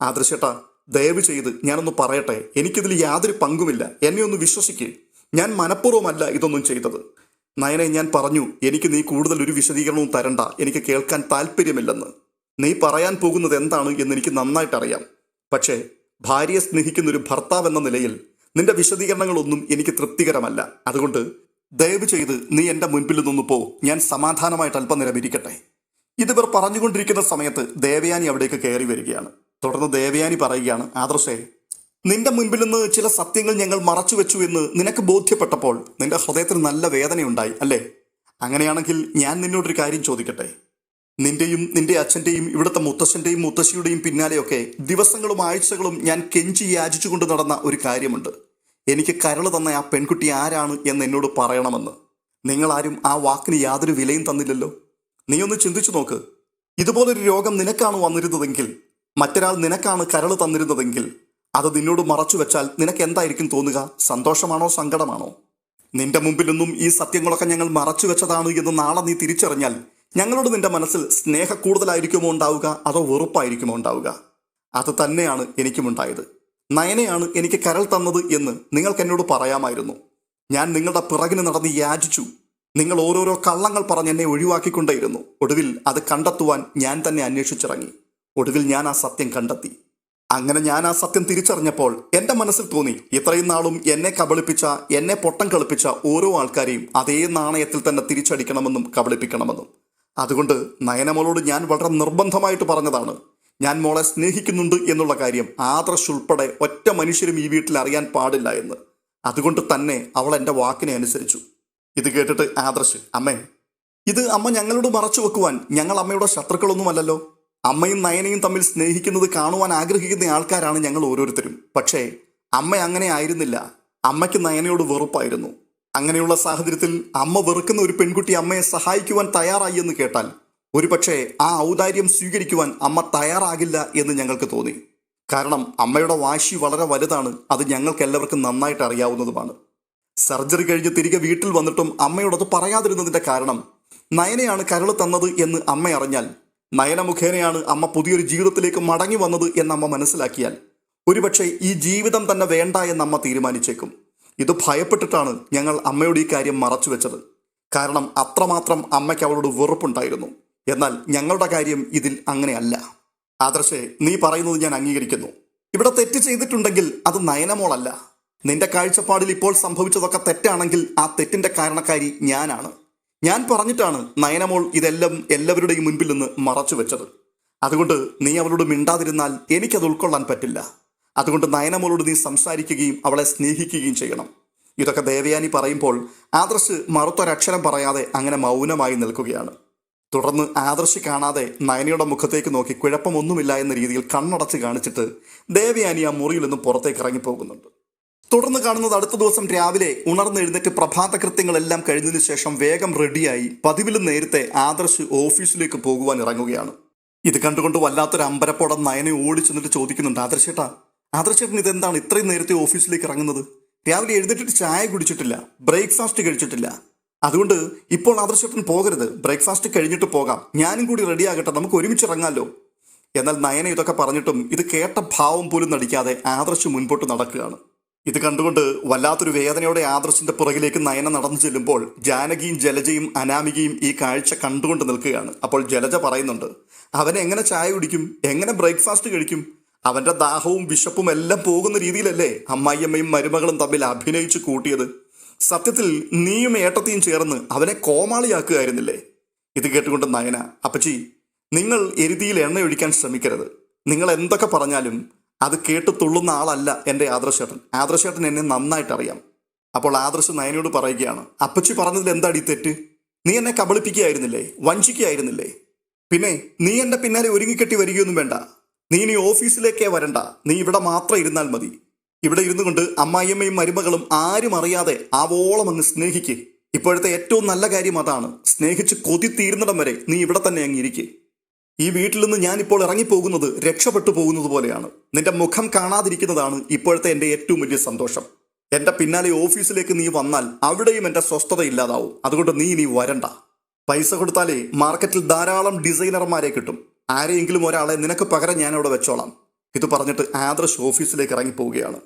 ആദർശേട്ടാ ദയവ് ചെയ്ത് ഞാനൊന്ന് പറയട്ടെ. എനിക്കിതിൽ യാതൊരു പങ്കുമില്ല. എന്നെ ഒന്ന് വിശ്വസിക്ക്. ഞാൻ മനഃപൂർവമല്ല ഇതൊന്നും ചെയ്തത്. നയനെ ഞാൻ പറഞ്ഞു എനിക്ക് നീ കൂടുതൽ ഒരു വിശദീകരണവും തരണ്ട. എനിക്ക് കേൾക്കാൻ താല്പര്യമില്ലെന്ന് നീ പറയാൻ പോകുന്നത് എന്താണ് എന്ന് എനിക്ക് നന്നായിട്ടറിയാം. പക്ഷേ ഭാര്യയെ സ്നേഹിക്കുന്ന ഒരു ഭർത്താവ് എന്ന നിലയിൽ നിന്റെ വിശദീകരണങ്ങളൊന്നും എനിക്ക് തൃപ്തികരമല്ല. അതുകൊണ്ട് ദയവ് ചെയ്ത് നീ എന്റെ മുൻപിൽ നിന്നു പോ. ഞാൻ സമാധാനമായിട്ട് അല്പനേരം ഇരിക്കട്ടെ. ഇതിവർ പറഞ്ഞുകൊണ്ടിരിക്കുന്ന സമയത്ത് ദേവയാനി അവിടേക്ക് കയറി വരികയാണ്. തുടർന്ന് ദേവയാനി പറയുകയാണ് ആദർശേ നിന്റെ മുൻപിൽ നിന്ന് ചില സത്യങ്ങൾ ഞങ്ങൾ മറച്ചു വെച്ചു എന്ന് നിനക്ക് ബോധ്യപ്പെട്ടപ്പോൾ നിന്റെ ഹൃദയത്തിൽ നല്ല വേദനയുണ്ടായി അല്ലേ? അങ്ങനെയാണെങ്കിൽ ഞാൻ നിന്നോടൊരു കാര്യം ചോദിക്കട്ടെ? നിന്റെയും നിന്റെ അച്ഛന്റെയും ഇവിടുത്തെ മുത്തശ്ശന്റെയും മുത്തശ്ശിയുടെയും പിന്നാലെയൊക്കെ ദിവസങ്ങളും ആഴ്ചകളും ഞാൻ കെഞ്ചി യാചിച്ചുകൊണ്ട് നടന്ന ഒരു കാര്യമുണ്ട്. എനിക്ക് കരൾ തന്ന ആ പെൺകുട്ടി ആരാണ് എന്ന് എന്നോട് പറയണമെന്ന്. നിങ്ങളാരും ആ വാക്കിന് യാതൊരു വിലയും തന്നില്ലല്ലോ. നീ ഒന്ന് ചിന്തിച്ചു നോക്ക്. ഇതുപോലൊരു രോഗം നിനക്കാണ് വന്നിരുന്നതെങ്കിൽ മറ്റൊരാൾ നിനക്കാണ് കരൾ തന്നിരുന്നതെങ്കിൽ അത് നിന്നോട് മറച്ചു വെച്ചാൽ നിനക്ക് എന്തായിരിക്കും തോന്നുക? സന്തോഷമാണോ സങ്കടമാണോ? നിന്റെ മുമ്പിൽ നിന്നും ഈ സത്യങ്ങളൊക്കെ ഞങ്ങൾ മറച്ചു വെച്ചതാണ് എന്ന് നാളെ നീ തിരിച്ചറിഞ്ഞാൽ ഞങ്ങളോട് നിന്റെ മനസ്സിൽ സ്നേഹ കൂടുതലായിരിക്കുമോ ഉണ്ടാവുക? അതോ വെറുപ്പായിരിക്കുമോ ഉണ്ടാവുക? അത് തന്നെയാണ് എനിക്കുമുണ്ടായത് നയനയാണ് എനിക്ക് കരൾ തന്നത് എന്ന് നിങ്ങൾക്ക് എന്നോട് പറയാമായിരുന്നു. ഞാൻ നിങ്ങളുടെ പിറകിന് നടന്ന് യാചിച്ചു. നിങ്ങൾ ഓരോരോ കള്ളങ്ങൾ പറഞ്ഞ് എന്നെ ഒഴിവാക്കിക്കൊണ്ടേയിരുന്നു. ഒടുവിൽ അത് കണ്ടെത്തുവാൻ ഞാൻ തന്നെ അന്വേഷിച്ചിറങ്ങി. ഒടുവിൽ ഞാൻ ആ സത്യം കണ്ടെത്തി. അങ്ങനെ ഞാൻ ആ സത്യം തിരിച്ചറിഞ്ഞപ്പോൾ എന്റെ മനസ്സിൽ തോന്നി ഇത്രയും നാളും എന്നെ കബളിപ്പിച്ച എന്നെ പൊട്ടം കളിപ്പിച്ച ഓരോ ആൾക്കാരെയും അതേ നാണയത്തിൽ തന്നെ തിരിച്ചടിക്കണമെന്നും കബളിപ്പിക്കണമെന്നും. അതുകൊണ്ട് നയനമോളോട് ഞാൻ വളരെ നിർബന്ധമായിട്ട് പറഞ്ഞതാണ് ഞാൻ മോളെ സ്നേഹിക്കുന്നുണ്ട് എന്നുള്ള കാര്യം ആദർശ് ഉൾപ്പെടെ ഒറ്റ മനുഷ്യരും ഈ വീട്ടിൽ അറിയാൻ പാടില്ല എന്ന്. അതുകൊണ്ട് തന്നെ അവൾ എന്റെ വാക്കിനെ അനുസരിച്ചു. ഇത് കേട്ടിട്ട് ആദർശ് അമ്മേ ഇത് അമ്മ ഞങ്ങളോട് മറച്ചു വെക്കുവാൻ ഞങ്ങൾ അമ്മയുടെ ശത്രുക്കളൊന്നുമല്ലല്ലോ? അമ്മയും നയനയും തമ്മിൽ സ്നേഹിക്കുന്നത് കാണുവാൻ ആഗ്രഹിക്കുന്ന ആൾക്കാരാണ് ഞങ്ങൾ ഓരോരുത്തരും. പക്ഷേ അമ്മ അങ്ങനെ ആയിരുന്നില്ല. അമ്മയ്ക്ക് നയനയോട് വെറുപ്പായിരുന്നു. അങ്ങനെയുള്ള സാഹചര്യത്തിൽ അമ്മ വെറുക്കുന്ന ഒരു പെൺകുട്ടി അമ്മയെ സഹായിക്കുവാൻ തയ്യാറായി എന്ന് കേട്ടാൽ ഒരുപക്ഷെ ആ ഔദാര്യം സ്വീകരിക്കുവാൻ അമ്മ തയ്യാറാകില്ല എന്ന് ഞങ്ങൾക്ക് തോന്നി. കാരണം അമ്മയുടെ വാശി വളരെ വലുതാണ്. അത് ഞങ്ങൾക്ക് എല്ലാവർക്കും നന്നായിട്ട് അറിയാവുന്നതുമാണ്. സർജറി കഴിഞ്ഞ് തിരികെ വീട്ടിൽ വന്നിട്ടും അമ്മയോടത് പറയാതിരുന്നതിന്റെ കാരണം നയനയാണ് കരൾ തന്നത് എന്ന് അമ്മ അറിഞ്ഞാൽ നയന മുഖേനയാണ് അമ്മ പുതിയൊരു ജീവിതത്തിലേക്ക് മടങ്ങി വന്നത് എന്നമ്മ മനസ്സിലാക്കിയാൽ. ഒരുപക്ഷെ ഈ ജീവിതം തന്നെ വേണ്ട എന്നമ്മ തീരുമാനിച്ചേക്കും. ഇത് ഭയപ്പെട്ടിട്ടാണ് ഞങ്ങൾ അമ്മയോട് ഈ കാര്യം മറച്ചു വെച്ചത്. കാരണം അത്രമാത്രം അമ്മയ്ക്ക് അവളോട് വെറുപ്പുണ്ടായിരുന്നു. എന്നാൽ ഞങ്ങളുടെ കാര്യം ഇതിൽ അങ്ങനെയല്ല. ആദർശേ നീ പറയുന്നത് ഞാൻ അംഗീകരിക്കുന്നു. ഇവിടെ തെറ്റ് ചെയ്തിട്ടുണ്ടെങ്കിൽ അത് നയനമോളല്ല. നിന്റെ കാഴ്ചപ്പാടിൽ ഇപ്പോൾ സംഭവിച്ചതൊക്കെ തെറ്റാണെങ്കിൽ ആ തെറ്റിന്റെ കാരണക്കാരി ഞാനാണ്. ഞാൻ പറഞ്ഞിട്ടാണ് നയനമോൾ ഇതെല്ലാം എല്ലാവരുടെയും മുൻപിൽ നിന്ന് മറച്ചു വെച്ചത്. അതുകൊണ്ട് നീ അവളോട് മിണ്ടാതിരുന്നാൽ എനിക്കത് ഉൾക്കൊള്ളാൻ പറ്റില്ല. അതുകൊണ്ട് നയനമോളോട് നീ സംസാരിക്കുകയും അവളെ സ്നേഹിക്കുകയും ചെയ്യണം. ഇതൊക്കെ ദേവയാനി പറയുമ്പോൾ ആദർശ് മറുത്തൊരക്ഷരം പറയാതെ അങ്ങനെ മൗനമായി നിൽക്കുകയാണ്. തുടർന്ന് ആദർശ് കാണാതെ നയനയുടെ മുഖത്തേക്ക് നോക്കി കുഴപ്പമൊന്നുമില്ല എന്ന രീതിയിൽ കണ്ണടച്ച് കാണിച്ചിട്ട് ദേവയാനി ആ മുറിയിൽ നിന്നും പുറത്തേക്ക് ഇറങ്ങിപ്പോകുന്നുണ്ട്. തുടർന്ന് കാണുന്നത് അടുത്ത ദിവസം രാവിലെ ഉണർന്നെഴുന്നേറ്റ് പ്രഭാത കൃത്യങ്ങളെല്ലാം കഴിഞ്ഞതിന് ശേഷം വേഗം റെഡിയായി പതിവിലും നേരത്തെ ആദർശ് ഓഫീസിലേക്ക് പോകുവാൻ ഇറങ്ങുകയാണ്. ഇത് കണ്ടുകൊണ്ട് വല്ലാത്തൊരു അമ്പരപ്പോടം നയനെ ഓടിച്ചെന്നിട്ട് ചോദിക്കുന്നുണ്ട് ആദർശേട്ടാ ആദർശേട്ടൻ ഇതെന്താണ് ഇത്രയും നേരത്തെ ഓഫീസിലേക്ക് ഇറങ്ങുന്നത്? രാവിലെ എഴുന്നേറ്റിട്ട് ചായ കുടിച്ചിട്ടില്ല ബ്രേക്ക്ഫാസ്റ്റ് കഴിച്ചിട്ടില്ല. അതുകൊണ്ട് ഇപ്പോൾ ആദർശേട്ടൻ പോകരുത് ബ്രേക്ക്ഫാസ്റ്റ് കഴിഞ്ഞിട്ട് പോകാം. ഞാനും കൂടി റെഡിയാകട്ടെ നമുക്ക് ഒരുമിച്ച് ഇറങ്ങാമല്ലോ എന്നാൽ നയന ഇതൊക്കെ പറഞ്ഞിട്ടും ഇത് കേട്ട ഭാവം പോലും നടിക്കാതെ ആദർശ് മുൻപോട്ട് നടക്കുകയാണ്. ഇത് കണ്ടുകൊണ്ട് വല്ലാത്തൊരു വേദനയോടെ ആദർശിന്റെ പുറകിലേക്ക് നയന നടന്നു ചെല്ലുമ്പോൾ ജാനകിയും ജലജയും അനാമികയും ഈ കാഴ്ച കണ്ടുകൊണ്ട് നിൽക്കുകയാണ്. അപ്പോൾ ജലജ പറയുന്നുണ്ട് അവൻ എങ്ങനെ ചായ കുടിക്കും? എങ്ങനെ ബ്രേക്ക്ഫാസ്റ്റ് കഴിക്കും? അവന്റെ ദാഹവും വിശപ്പും എല്ലാം പോകുന്ന രീതിയിലല്ലേ അമ്മായിയമ്മയും മരുമകളും തമ്മിൽ അഭിനയിച്ച് കൂട്ടിയത്? സത്യത്തിൽ നീയും ഏട്ടത്തെയും ചേർന്ന് അവനെ കോമാളിയാക്കുകയായിരുന്നില്ലേ? ഇത് കേട്ടുകൊണ്ട് നയന അപ്പച്ചി നിങ്ങൾ എരുതിയിൽ എണ്ണയൊഴിക്കാൻ ശ്രമിക്കരുത്. നിങ്ങൾ എന്തൊക്കെ പറഞ്ഞാലും അത് കേട്ട് തുള്ളുന്ന ആളല്ല എന്റെ ആദർശേട്ടൻ. ആദർശേട്ടൻ എന്നെ നന്നായിട്ട് അറിയാം. അപ്പോൾ ആദർശ് നയനയോട് പറയുകയാണ് അപ്പച്ചി പറഞ്ഞതിൽ എന്താടി തെറ്റ്? നീ എന്നെ കബളിപ്പിക്കുകയായിരുന്നില്ലേ? വഞ്ചിക്കുകയായിരുന്നില്ലേ? പിന്നെ നീ എന്റെ പിന്നാലെ ഒരുങ്ങിക്കെട്ടി വരികയൊന്നും വേണ്ട. നീ ഇനി ഓഫീസിലേക്കേ വരണ്ട. നീ ഇവിടെ മാത്രം ഇരുന്നാൽ മതി. ഇവിടെ ഇരുന്നു കൊണ്ട് അമ്മായിയമ്മയും മരുമകളും ആരും അറിയാതെ ആവോളം അങ്ങ് സ്നേഹിക്ക്. ഇപ്പോഴത്തെ ഏറ്റവും നല്ല കാര്യം അതാണ് സ്നേഹിച്ച് കൊതി തീരുന്നിടം വരെ നീ ഇവിടെ തന്നെ അങ്ങ് ഇരിക്കേ. ഈ വീട്ടിൽ നിന്ന് ഞാനിപ്പോൾ ഇറങ്ങിപ്പോകുന്നത് രക്ഷപ്പെട്ടു പോകുന്നത് പോലെയാണ്. നിന്റെ മുഖം കാണാതിരിക്കുന്നതാണ് ഇപ്പോഴത്തെ എന്റെ ഏറ്റവും വലിയ സന്തോഷം. എന്റെ പിന്നാലെ ഓഫീസിലേക്ക് നീ വന്നാൽ അവിടെയും എന്റെ സ്വസ്ഥത ഇല്ലാതാവും. അതുകൊണ്ട് നീ ഇനി വരണ്ട. പൈസ കൊടുത്താലേ മാർക്കറ്റിൽ ധാരാളം ഡിസൈനർമാരെ കിട്ടും. ആരെയെങ്കിലും ഒരാളെ നിനക്ക് പകരം ഞാൻ അവിടെ വെച്ചോളാം. ഇത് പറഞ്ഞിട്ട് ആദർശ് ഓഫീസിലേക്ക് ഇറങ്ങിപ്പോവുകയാണ്.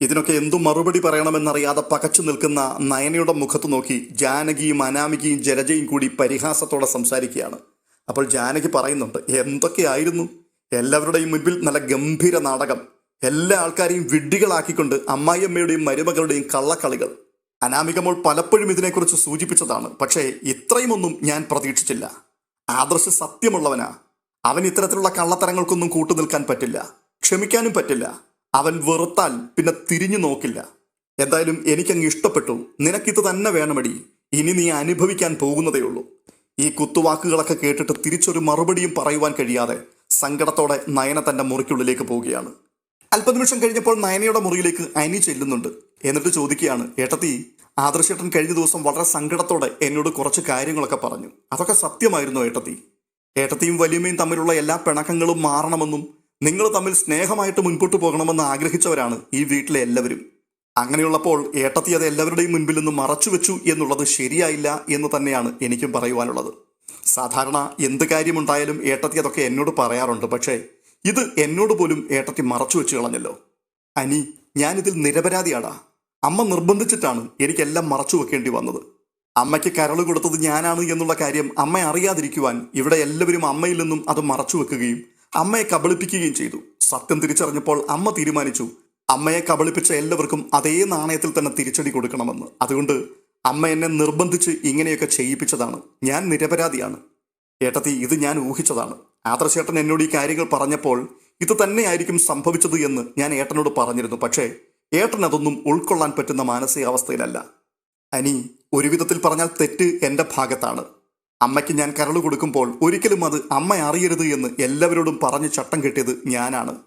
ഇതിനൊക്കെ എന്തു മറുപടി പറയണമെന്നറിയാതെ പകച്ചു നിൽക്കുന്ന നയനയുടെ മുഖത്ത് നോക്കി ജാനകിയും അനാമികയും ജലജയും കൂടി പരിഹാസത്തോടെ സംസാരിക്കുകയാണ്. അപ്പോൾ ജാനകി പറയുന്നുണ്ട് എന്തൊക്കെയായിരുന്നു? എല്ലാവരുടെയും മുൻപിൽ നല്ല ഗംഭീര നാടകം. എല്ലാ ആൾക്കാരെയും വിഡ്ഢികളാക്കിക്കൊണ്ട് അമ്മായിയമ്മയുടെയും മരുമകളുടെയും കള്ളക്കളികൾ. അനാമികമോൾ പലപ്പോഴും ഇതിനെക്കുറിച്ച് സൂചിപ്പിച്ചതാണ് പക്ഷേ ഇത്രയുമൊന്നും ഞാൻ പ്രതീക്ഷിച്ചില്ല. ആദർശ സത്യമുള്ളവനാ. അവൻ ഇത്തരത്തിലുള്ള കള്ളത്തരങ്ങൾക്കൊന്നും കൂട്ടു നിൽക്കാൻ പറ്റില്ല. ക്ഷമിക്കാനും പറ്റില്ല. അവൻ വെറുത്താൽ പിന്നെ തിരിഞ്ഞു നോക്കില്ല. എന്തായാലും എനിക്കങ്ങ് ഇഷ്ടപ്പെട്ടു. നിനക്കിത് തന്നെ വേണമടി. ഇനി നീ അനുഭവിക്കാൻ പോകുന്നതേ ഉള്ളൂ ഈ കുത്തുവാക്കുകളൊക്കെ കേട്ടിട്ട് തിരിച്ചൊരു മറുപടിയും പറയുവാൻ കഴിയാതെ സങ്കടത്തോടെ നയന തന്റെ മുറിക്കുള്ളിലേക്ക് പോവുകയാണ്. അല്പനിമിഷം കഴിഞ്ഞപ്പോൾ നയനയുടെ മുറിയിലേക്ക് അനി ചെല്ലുന്നുണ്ട്. എന്നിട്ട് ചോദിക്കുകയാണ് ഏട്ടത്തി ആദർശേട്ടൻ കഴിഞ്ഞ ദിവസം വളരെ സങ്കടത്തോടെ എന്നോട് കുറച്ച് കാര്യങ്ങളൊക്കെ പറഞ്ഞു. അതൊക്കെ സത്യമായിരുന്നു ഏട്ടത്തി? ഏട്ടത്തിയും വലിയമ്മയും തമ്മിലുള്ള എല്ലാ പിണക്കങ്ങളും മാറണമെന്നും നിങ്ങൾ തമ്മിൽ സ്നേഹമായിട്ട് മുൻപോട്ട് പോകണമെന്ന് ആഗ്രഹിച്ചവരാണ് ഈ വീട്ടിലെ എല്ലാവരും. അങ്ങനെയുള്ളപ്പോൾ ഏട്ടത്തി അത് എല്ലാവരുടെയും മുൻപിൽ നിന്ന് മറച്ചു വെച്ചു എന്നുള്ളത് ശരിയായില്ല എന്ന് തന്നെയാണ് എനിക്കും പറയുവാനുള്ളത്. സാധാരണ എന്ത് കാര്യമുണ്ടായാലും ഏട്ടത്തി അതൊക്കെ എന്നോട് പറയാറുണ്ട് പക്ഷേ ഇത് എന്നോട് പോലും ഏട്ടത്തി മറച്ചു വെച്ച് കളഞ്ഞല്ലോ. അനി ഞാനിതിൽ നിരപരാധിയാടാ. അമ്മ നിർബന്ധിച്ചിട്ടാണ് എനിക്കെല്ലാം മറച്ചു വെക്കേണ്ടി വന്നത്. അമ്മയ്ക്ക് കരൾ കൊടുത്തത് ഞാനാണ് എന്നുള്ള കാര്യം അമ്മ അറിയാതിരിക്കുവാൻ ഇവിടെ എല്ലാവരും അമ്മയിൽ നിന്നും അത് മറച്ചു വെക്കുകയും അമ്മയെ കബളിപ്പിക്കുകയും ചെയ്തു. സത്യം തിരിച്ചറിഞ്ഞപ്പോൾ അമ്മ തീരുമാനിച്ചു അമ്മയെ കബളിപ്പിച്ച എല്ലാവർക്കും അതേ നാണയത്തിൽ തന്നെ തിരിച്ചടി കൊടുക്കണമെന്ന്. അതുകൊണ്ട് അമ്മ എന്നെ നിർബന്ധിച്ച് ഇങ്ങനെയൊക്കെ ചെയ്യിപ്പിച്ചതാണ്. ഞാൻ നിരപരാധിയാണ്. ഏട്ടത്തി ഇത് ഞാൻ ഊഹിച്ചതാണ്. ആദർശേട്ടൻ എന്നോട് ഈ കാര്യങ്ങൾ പറഞ്ഞപ്പോൾ ഇത് തന്നെയായിരിക്കും സംഭവിച്ചത് എന്ന് ഞാൻ ഏട്ടനോട് പറഞ്ഞിരുന്നു. പക്ഷേ ഏട്ടൻ അതൊന്നും ഉൾക്കൊള്ളാൻ പറ്റുന്ന മാനസികാവസ്ഥയിലല്ല. അനി ഒരുവിധത്തിൽ പറഞ്ഞാൽ തെറ്റ് എന്റെ ഭാഗത്താണ്. അമ്മയ്ക്ക് ഞാൻ കരൾ കൊടുക്കുമ്പോൾ ഒരിക്കലും അത് അമ്മ അറിയരുത് എന്ന് എല്ലാവരോടും പറഞ്ഞ് ചട്ടം കെട്ടിയത് ഞാനാണ്.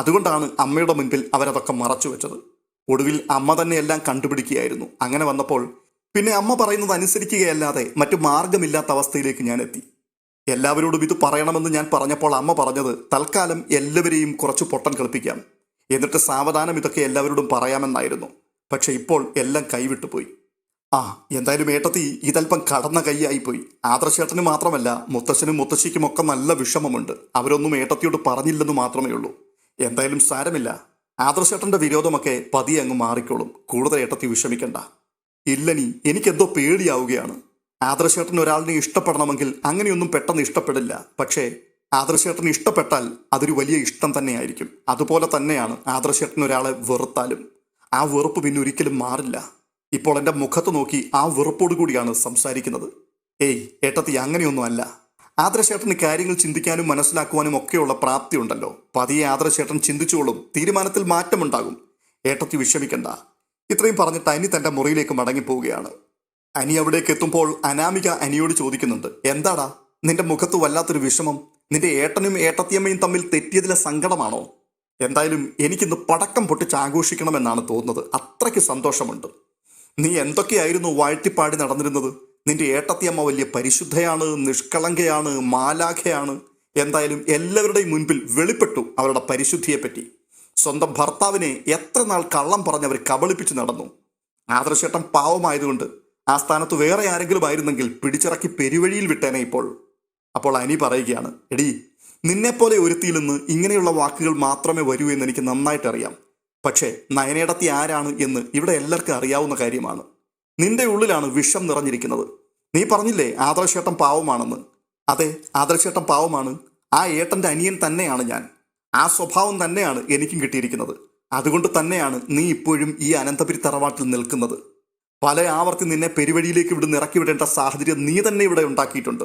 അതുകൊണ്ടാണ് അമ്മയുടെ മുൻപിൽ അവരതൊക്കെ മറച്ചു വെച്ചത്. ഒടുവിൽ അമ്മ തന്നെ എല്ലാം കണ്ടുപിടിക്കുകയായിരുന്നു. അങ്ങനെ വന്നപ്പോൾ പിന്നെ അമ്മ പറയുന്നത് അനുസരിക്കുകയല്ലാതെ മറ്റു മാർഗമില്ലാത്ത അവസ്ഥയിലേക്ക് ഞാൻ എത്തി. എല്ലാവരോടും ഇത് പറയണമെന്ന് ഞാൻ പറഞ്ഞപ്പോൾ അമ്മ പറഞ്ഞത് തൽക്കാലം എല്ലാവരെയും കുറച്ച് പൊട്ടൻ കളിപ്പിക്കാം. എന്നിട്ട് സാവധാനം ഇതൊക്കെ എല്ലാവരോടും പറയാമെന്നായിരുന്നു. പക്ഷെ ഇപ്പോൾ എല്ലാം കൈവിട്ടുപോയി ആ എന്തായാലും ഏട്ടത്തി ഇതല്പം കടന്ന കൈയായിപ്പോയി ആദർശേട്ടന് മാത്രമല്ല മുത്തശ്ശനും മുത്തശ്ശിക്കും ഒക്കെ നല്ല വിഷമമുണ്ട്. അവരൊന്നും ഏട്ടത്തിയോട് പറഞ്ഞില്ലെന്ന് മാത്രമേ ഉള്ളൂ. എന്തായാലും സാരമില്ല. ആദർശേട്ടന്റെ വിരോധമൊക്കെ പതിയെ അങ്ങ് മാറിക്കോളും. കൂടുതൽ ഏട്ടത്തി വിഷമിക്കണ്ട. ഇല്ലനി എനിക്കെന്തോ പേടിയാവുകയാണ്. ആദർശേട്ടൻ ഒരാളിനെ ഇഷ്ടപ്പെടണമെങ്കിൽ അങ്ങനെയൊന്നും പെട്ടെന്ന് ഇഷ്ടപ്പെടില്ല. പക്ഷേ ആദർശേട്ടൻ ഇഷ്ടപ്പെട്ടാൽ അതൊരു വലിയ ഇഷ്ടം തന്നെയായിരിക്കും. അതുപോലെ തന്നെയാണ് ആദർശേട്ടൻ ഒരാളെ വെറുത്താലും. ആ വെറുപ്പ് പിന്നെ ഒരിക്കലും മാറില്ല. ഇപ്പോൾ എന്റെ മുഖത്ത് നോക്കി ആ വെറുപ്പോടു കൂടിയാണ് സംസാരിക്കുന്നത്. ഏയ് ഏട്ടത്തി അങ്ങനെയൊന്നും അല്ല. ആദർശേട്ടന് കാര്യങ്ങൾ ചിന്തിക്കാനും മനസ്സിലാക്കുവാനും ഒക്കെയുള്ള പ്രാപ്തി ഉണ്ടല്ലോ പതിയെ ആദർശേട്ടൻ ചിന്തിച്ചോളും തീരുമാനത്തിൽ മാറ്റമുണ്ടാകും. ഏട്ടത്തി വിഷമിക്കണ്ട. ഇത്രയും പറഞ്ഞിട്ട് അനി തന്റെ മുറിയിലേക്ക് മടങ്ങിപ്പോവുകയാണ്. അനി അവിടേക്ക് എത്തുമ്പോൾ അനാമിക അനിയോട് ചോദിക്കുന്നുണ്ട് എന്താടാ? നിന്റെ മുഖത്ത് വല്ലാത്തൊരു വിഷമം. നിന്റെ ഏട്ടനും ഏട്ടത്തിയമ്മയും തമ്മിൽ തെറ്റിയതിലെ സങ്കടമാണോ? എന്തായാലും എനിക്കിന്ന് പടക്കം പൊട്ടിച്ച് ആഘോഷിക്കണമെന്നാണ് തോന്നുന്നത്. അത്രയ്ക്ക് സന്തോഷമുണ്ട്. നീ എന്തൊക്കെയായിരുന്നു വാഴ്ത്തിപ്പാടി നടന്നിരുന്നത്? നിന്റെ ഏട്ടത്തിയമ്മ വലിയ പരിശുദ്ധയാണ് നിഷ്കളങ്കയാണ് മാലാഖയാണ്. എന്തായാലും എല്ലാവരുടെയും മുൻപിൽ വെളിപ്പെട്ടു അവരുടെ പരിശുദ്ധിയെപ്പറ്റി. സ്വന്തം ഭർത്താവിനെ എത്ര നാൾ കള്ളം അവർ കബളിപ്പിച്ച് നടന്നു. ആദർശേട്ടൻ പാവമായതുകൊണ്ട് ആ സ്ഥാനത്ത് വേറെ ആരെങ്കിലും ആയിരുന്നെങ്കിൽ പിടിച്ചിറക്കി പെരുവഴിയിൽ വിട്ടേനെ ഇപ്പോൾ. അപ്പോൾ അനി പറയുകയാണ് എടി നിന്നെപ്പോലെ ഒരുത്തിയിൽ നിന്ന് ഇങ്ങനെയുള്ള വാക്കുകൾ മാത്രമേ വരൂ എന്ന് എനിക്ക് നന്നായിട്ട് അറിയാം പക്ഷേ നയനേടത്തി ആരാണ് എന്ന് ഇവിടെ എല്ലാവർക്കും അറിയാവുന്ന കാര്യമാണ്. നിന്റെ ഉള്ളിലാണ് വിഷം നിറഞ്ഞിരിക്കുന്നത്. നീ പറഞ്ഞില്ലേ ആദർശേട്ടൻ പാവമാണെന്ന്? അതെ ആദർശേട്ടൻ പാവമാണ്. ആ ഏട്ടന്റെ അനിയൻ തന്നെയാണ് ഞാൻ. ആ സ്വഭാവം തന്നെയാണ് എനിക്കും കിട്ടിയിരിക്കുന്നത്. അതുകൊണ്ട് തന്നെയാണ് നീ ഇപ്പോഴും ഈ അനന്തപുരി തറവാട്ടിൽ നിൽക്കുന്നത്. പല ആവർത്തി നിന്നെ പെരുവഴിയിലേക്ക് ഇവിടെ ഇറക്കി വിടേണ്ട സാഹചര്യം നീ തന്നെ ഇവിടെ ഉണ്ടാക്കിയിട്ടുണ്ട്.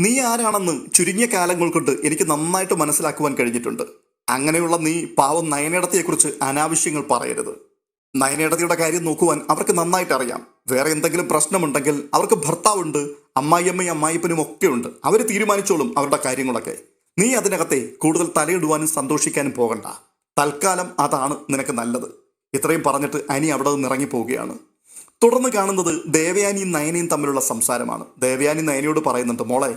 നീ ആരാണെന്ന് ചുരുങ്ങിയ കാലങ്ങൾ കൊണ്ട് എനിക്ക് നന്നായിട്ട് മനസ്സിലാക്കുവാൻ കഴിഞ്ഞിട്ടുണ്ട്. അങ്ങനെയുള്ള നീ പാവം നയനേടത്തെക്കുറിച്ച് അനാവശ്യങ്ങൾ പറയരുത്. നയനേടത്തിയുടെ കാര്യം നോക്കുവാൻ അവർക്ക് നന്നായിട്ട് അറിയാം വേറെ എന്തെങ്കിലും പ്രശ്നമുണ്ടെങ്കിൽ അവർക്ക് ഭർത്താവുണ്ട് അമ്മായിയമ്മയും അമ്മായിപ്പനും ഒക്കെ ഉണ്ട്. അവർ തീരുമാനിച്ചോളും അവരുടെ കാര്യങ്ങളൊക്കെ. നീ അതിനകത്തെ കൂടുതൽ തലയിടുവാനും സന്തോഷിക്കാനും പോകണ്ട. തൽക്കാലം അതാണ് നിനക്ക് നല്ലത്. ഇത്രയും പറഞ്ഞിട്ട് അനി അവിടെ നിന്ന് ഇറങ്ങിപ്പോവുകയാണ്. തുടർന്ന് കാണുന്നത് ദേവയാനിയും നയനയും തമ്മിലുള്ള സംസാരമാണ്. ദേവയാനി നയനയോട് പറയുന്നുണ്ട് മോളെ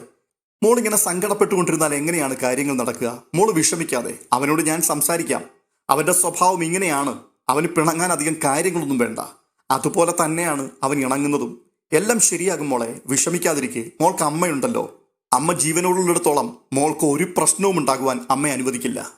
മോൾ ഇങ്ങനെ സങ്കടപ്പെട്ടുകൊണ്ടിരുന്നാൽ എങ്ങനെയാണ് കാര്യങ്ങൾ നടക്കുക? മോൾ വിഷമിക്കാതെ. അവനോട് ഞാൻ സംസാരിക്കാം. അവന്റെ സ്വഭാവം ഇങ്ങനെയാണ്. അവന് പിണങ്ങാൻ അധികം കാര്യങ്ങളൊന്നും വേണ്ട. അതുപോലെ തന്നെയാണ് അവൻ ഇണങ്ങുന്നതും. എല്ലാം ശരിയാകും മോളെ വിഷമിക്കാതിരിക്കെ. മോൾക്ക് അമ്മയുണ്ടല്ലോ. അമ്മ ജീവനോടുള്ളിടത്തോളം മോൾക്ക് ഒരു പ്രശ്നവും ഉണ്ടാകുവാൻ അമ്മ അനുവദിക്കില്ല.